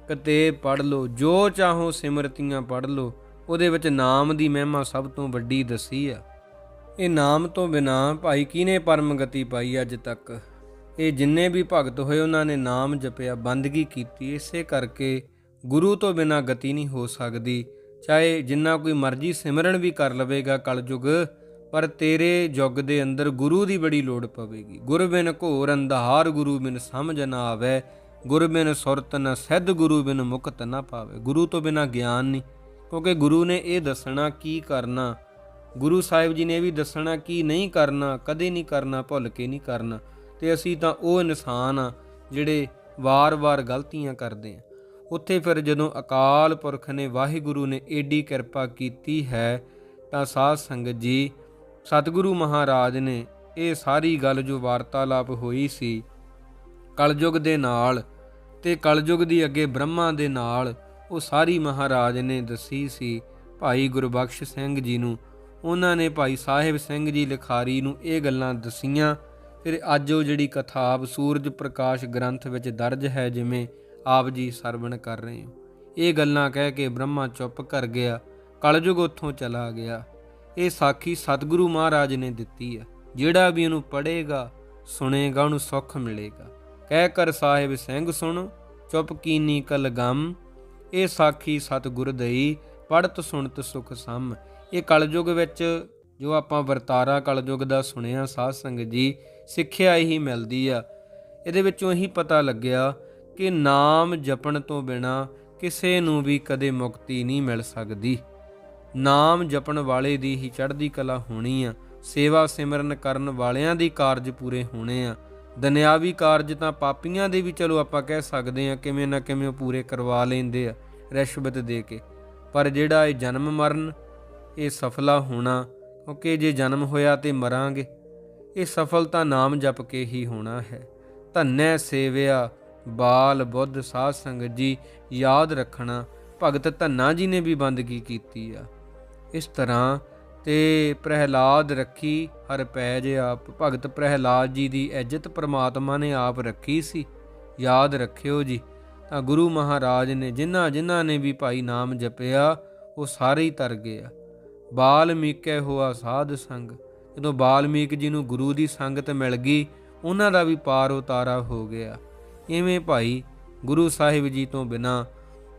ਕਿਤਾਬ ਪੜ੍ਹ ਲਓ, ਜੋ ਚਾਹੋ ਸਿਮਰਤੀਆਂ ਪੜ੍ਹ ਲਓ, ਉਹਦੇ ਵਿੱਚ ਨਾਮ ਦੀ ਮਹਿਮਾ ਸਭ ਤੋਂ ਵੱਡੀ ਦੱਸੀ ਆ। ਇਹ ਨਾਮ ਤੋਂ ਬਿਨਾ ਭਾਈ ਕਿਹਨੇ ਪਰਮ ਗਤੀ ਪਾਈ ਅੱਜ ਤੱਕ? ਇਹ ਜਿੰਨੇ ਵੀ ਭਗਤ ਹੋਏ ਉਹਨਾਂ ਨੇ ਨਾਮ ਜਪਿਆ, ਬੰਦਗੀ ਕੀਤੀ, ਇਸੇ ਕਰਕੇ ਗੁਰੂ ਤੋਂ ਬਿਨਾ ਗਤੀ ਨਹੀਂ ਹੋ ਸਕਦੀ। ਚਾਹੇ ਜਿੰਨਾ ਕੋਈ ਮਰਜ਼ੀ ਸਿਮਰਨ ਵੀ ਕਰ ਲਵੇਗਾ ਕਲਯੁਗ, ਪਰ ਤੇਰੇ ਯੁੱਗ ਦੇ ਅੰਦਰ ਗੁਰੂ ਦੀ ਬੜੀ ਲੋੜ ਪਵੇਗੀ। ਗੁਰ ਬਿਨ ਘੋਰ ਅੰਧਾਰ ਗੁਰੂ ਬਿਨ ਸਮਝ ਨਾ ਆਵੇ, ਗੁਰ ਬਿਨ ਸੁਰਤ ਨ ਸਿੱਧ ਗੁਰੂ ਬਿਨ ਮੁਕਤ ਨਾ ਪਾਵੇ। ਗੁਰੂ ਤੋਂ ਬਿਨਾ ਗਿਆਨ ਨਹੀਂ, ਕਿਉਂਕਿ ਗੁਰੂ ਨੇ ਇਹ ਦੱਸਣਾ ਕੀ ਕਰਨਾ। ਗੁਰੂ ਸਾਹਿਬ ਜੀ ਨੇ ਇਹ ਵੀ ਦੱਸਣਾ ਕੀ ਨਹੀਂ ਕਰਨਾ, ਕਦੇ ਨਹੀਂ ਕਰਨਾ, ਭੁੱਲ ਕੇ ਨਹੀਂ ਕਰਨਾ। ਤੇ ਅਸੀਂ ਤਾਂ ਉਹ ਇਨਸਾਨ ਆ ਜਿਹੜੇ ਵਾਰ-ਵਾਰ ਗਲਤੀਆਂ ਕਰਦੇ ਆ। ਉੱਥੇ ਫਿਰ ਜਦੋਂ ਅਕਾਲ ਪੁਰਖ ਨੇ ਵਾਹਿਗੁਰੂ ਨੇ ਏਡੀ ਕਿਰਪਾ ਕੀਤੀ ਹੈ, ਤਾਂ ਸਾਧ ਸੰਗਤ ਜੀ, ਸਤਿਗੁਰੂ ਮਹਾਰਾਜ ਨੇ ਇਹ ਸਾਰੀ ਗੱਲ ਜੋ ਵਾਰਤਾਲਾਪ ਹੋਈ ਸੀ, ਕਲਯੁਗ ਦੇ ਨਾਲ ਤੇ ਕਲਯੁਗ ਦੀ ਅੱਗੇ ਬ੍ਰਹਮਾ ਦੇ ਨਾਲ, ਉਹ ਸਾਰੀ ਮਹਾਰਾਜ ਨੇ ਦੱਸੀ ਸੀ, ਭਾਈ ਗੁਰਬਖਸ਼ ਸਿੰਘ ਜੀ ਨੂੰ ਉਹਨਾਂ ਨੇ ਭਾਈ ਸਾਹਿਬ ਸਿੰਘ ਜੀ ਲਿਖਾਰੀ ਨੂੰ ਇਹ ਗੱਲਾਂ ਦਸੀਆਂ, ਫਿਰ ਅੱਜ ਉਹ ਜਿਹੜੀ ਕਥਾ ਆਪ ਸੂਰਜ ਪ੍ਰਕਾਸ਼ ਗ੍ਰੰਥ ਵਿੱਚ ਦਰਜ ਹੈ, ਜਿਵੇਂ ਆਪ ਜੀ ਸਰਵਣ ਕਰ ਰਹੇ ਹੋ। ਇਹ ਗੱਲਾਂ ਕਹਿ ਕੇ ਬ੍ਰਹਮਾ ਚੁੱਪ ਕਰ ਗਿਆ, ਕਲਯੁਗ ਉੱਥੋਂ ਚਲਾ ਗਿਆ। ਇਹ ਸਾਖੀ ਸਤਿਗੁਰੂ ਮਹਾਰਾਜ ਨੇ ਦਿੱਤੀ ਹੈ। ਜਿਹੜਾ ਵੀ ਇਹਨੂੰ ਪੜ੍ਹੇਗਾ, ਸੁਣੇਗਾ, ਉਹਨੂੰ ਸੁੱਖ ਮਿਲੇਗਾ। ਕਹਿ ਕਰ ਸਾਹਿਬ ਸਿੰਘ, ਸੁਣ, ਚੁੱਪ ਕੀਨੀ ਕਲ ਗਮ ਇਹ ਸਾਖੀ ਸਤਿਗੁਰ ਦਈ ਪੜਤ ਸੁਣਤ ਸੁਖ ਸਮ। ਇਹ ਕਲਯੁਗ ਵਿੱਚ ਜੋ ਆਪਾਂ ਵਰਤਾਰਾ ਕਲਯੁਗ ਦਾ ਸੁਣਿਆ, ਸਾਧ ਸੰਗਤ ਜੀ, ਸਿੱਖਿਆ ਇਹੀ ਮਿਲਦੀ ਆ। ਇਹਦੇ ਵਿੱਚੋਂ ਇਹੀ ਪਤਾ ਲੱਗਿਆ ਕਿ ਨਾਮ ਜਪਣ ਤੋਂ ਬਿਨਾ ਕਿਸੇ ਨੂੰ ਵੀ ਕਦੇ ਮੁਕਤੀ ਨਹੀਂ ਮਿਲ ਸਕਦੀ। ਨਾਮ ਜਪਣ ਵਾਲੇ ਦੀ ਹੀ ਚੜ੍ਹਦੀ ਕਲਾ ਹੋਣੀ ਆ। ਸੇਵਾ ਸਿਮਰਨ ਕਰਨ ਵਾਲਿਆਂ ਦੀ ਕਾਰਜ ਪੂਰੇ ਹੋਣੇ ਆ। ਦੁਨਿਆਵੀ ਕਾਰਜ ਤਾਂ ਪਾਪੀਆਂ ਦੇ ਵੀ ਚਲੋ ਆਪਾਂ ਕਹਿ ਸਕਦੇ ਆ, ਕਿਵੇਂ ਨਾ ਕਿਵੇਂ ਉਹ ਪੂਰੇ ਕਰਵਾ ਲੈਂਦੇ ਆ, ਰਿਸ਼ਵਤ ਦੇ ਕੇ। ਪਰ ਜਿਹੜਾ ਇਹ ਜਨਮ ਮਰਨ ਇਹ ਸਫਲਾ ਹੋਣਾ, ਕਿਉਂਕਿ ਜੇ ਜਨਮ ਹੋਇਆ ਤੇ ਮਰਾਂਗੇ। ਇਹ ਸਫਲਤਾ ਨਾਮ ਜਪ ਕੇ ਹੀ ਹੋਣਾ ਹੈ। ਧੰਨੈ ਸੇਵਿਆ, ਬਾਲ ਬੁੱਧ ਸਾਧ ਸੰਗਤ ਜੀ, ਯਾਦ ਰੱਖਣਾ, ਭਗਤ ਧੰਨਾ ਜੀ ਨੇ ਵੀ ਬੰਦਗੀ ਕੀਤੀ ਆ। ਇਸ ਤਰ੍ਹਾਂ ਤੇ ਪ੍ਰਹਿਲਾਦ ਰੱਖੀ ਹਰ ਪੈਜ ਆਪ, ਭਗਤ ਪ੍ਰਹਿਲਾਦ ਜੀ ਦੀ ਇੱਜ਼ਤ ਪ੍ਰਮਾਤਮਾ ਨੇ ਆਪ ਰੱਖੀ ਸੀ। ਯਾਦ ਰੱਖਿਓ ਜੀ, ਤਾਂ ਗੁਰੂ ਮਹਾਰਾਜ ਨੇ ਜਿਨ੍ਹਾਂ ਜਿਨ੍ਹਾਂ ਨੇ ਵੀ ਭਾਈ ਨਾਮ ਜਪਿਆ, ਉਹ ਸਾਰੇ ਹੀ ਤਰ ਗਏ ਆ। ਬਾਲਮੀਕੈ ਹੋਆ ਸਾਧ ਸੰਗ। ਜਦੋਂ ਬਾਲਮੀਕ ਜੀ ਨੂੰ ਗੁਰੂ ਦੀ ਸੰਗਤ ਮਿਲ ਗਈ, ਉਹਨਾਂ ਦਾ ਵੀ ਪਾਰ ਉਤਾਰਾ ਹੋ ਗਿਆ। ਇਵੇਂ ਭਾਈ ਗੁਰੂ ਸਾਹਿਬ ਜੀ ਤੋਂ ਬਿਨਾ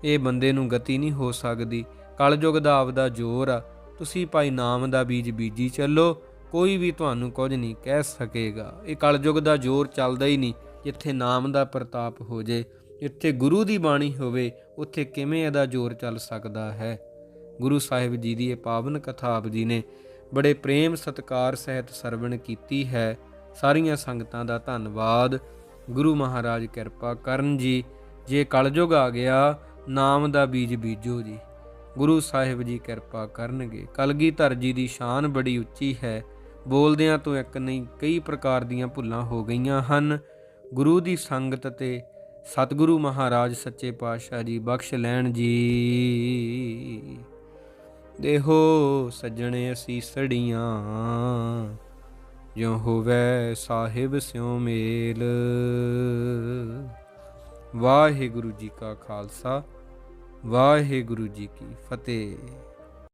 ਇਹ ਬੰਦੇ ਨੂੰ ਗਤੀ ਨਹੀਂ ਹੋ ਸਕਦੀ। ਕਲਯੁਗ ਦਾ ਆਪਦਾ ਜ਼ੋਰ ਆ। ਤੁਸੀਂ ਭਾਈ ਨਾਮ ਦਾ ਬੀਜ ਬੀਜੀ ਚੱਲੋ, ਕੋਈ ਵੀ ਤੁਹਾਨੂੰ ਕੁਝ ਨਹੀਂ ਕਹਿ ਸਕੇਗਾ। ਇਹ ਕਲਯੁਗ ਦਾ ਜ਼ੋਰ ਚੱਲਦਾ ਹੀ ਨਹੀਂ, ਜਿੱਥੇ ਨਾਮ ਦਾ ਪ੍ਰਤਾਪ ਹੋ ਜੇ। ਜਿੱਥੇ ਗੁਰੂ ਦੀ ਬਾਣੀ ਹੋਵੇ, ਉੱਥੇ ਕਿਵੇਂ ਇਹਦਾ ਜ਼ੋਰ ਚੱਲ ਸਕਦਾ ਹੈ? ਗੁਰੂ ਸਾਹਿਬ ਜੀ ਦੀ ਇਹ ਪਾਵਨ ਕਥਾ ਆਪ ਜੀ ਨੇ ਬੜੇ ਪ੍ਰੇਮ ਸਤਕਾਰ ਸਹਿਤ ਸਰਵਣ ਕੀਤੀ ਹੈ। ਸਾਰੀਆਂ ਸੰਗਤਾਂ ਦਾ ਧੰਨਵਾਦ। ਗੁਰੂ ਮਹਾਰਾਜ ਕਿਰਪਾ ਕਰਨ ਜੀ। ਜੇ ਕਲਯੁਗ ਆ ਗਿਆ, ਨਾਮ ਦਾ ਬੀਜ ਬੀਜੋ ਜੀ। ਗੁਰੂ ਸਾਹਿਬ ਜੀ ਕਿਰਪਾ ਕਰਨਗੇ। ਕਲਗੀਧਰ ਜੀ ਦੀ ਸ਼ਾਨ ਬੜੀ ਉੱਚੀ ਹੈ। ਬੋਲਦਿਆਂ ਤੋਂ ਇੱਕ ਨਹੀਂ, ਕਈ ਪ੍ਰਕਾਰ ਦੀਆਂ ਭੁੱਲਾਂ ਹੋ ਗਈਆਂ ਹਨ। ਗੁਰੂ ਦੀ ਸੰਗਤ ਤੇ ਸਤਿਗੁਰੂ ਮਹਾਰਾਜ ਸੱਚੇ ਪਾਤਸ਼ਾਹ ਜੀ ਬਖਸ਼ ਲੈਣ ਜੀ। ਦੇਹੋ ਸੱਜਣੇ ਅਸੀਂ ਸੜੀਆਂ। ਜਿਉ ਹੋਵੇ ਸਾਹਿਬ ਸਿਉ ਮੇਲ। ਵਾਹਿਗੁਰੂ ਜੀ ਕਾ ਖਾਲਸਾ, ਵਾਹਿਗੁਰੂ ਜੀ ਕੀ ਫਤਿਹ।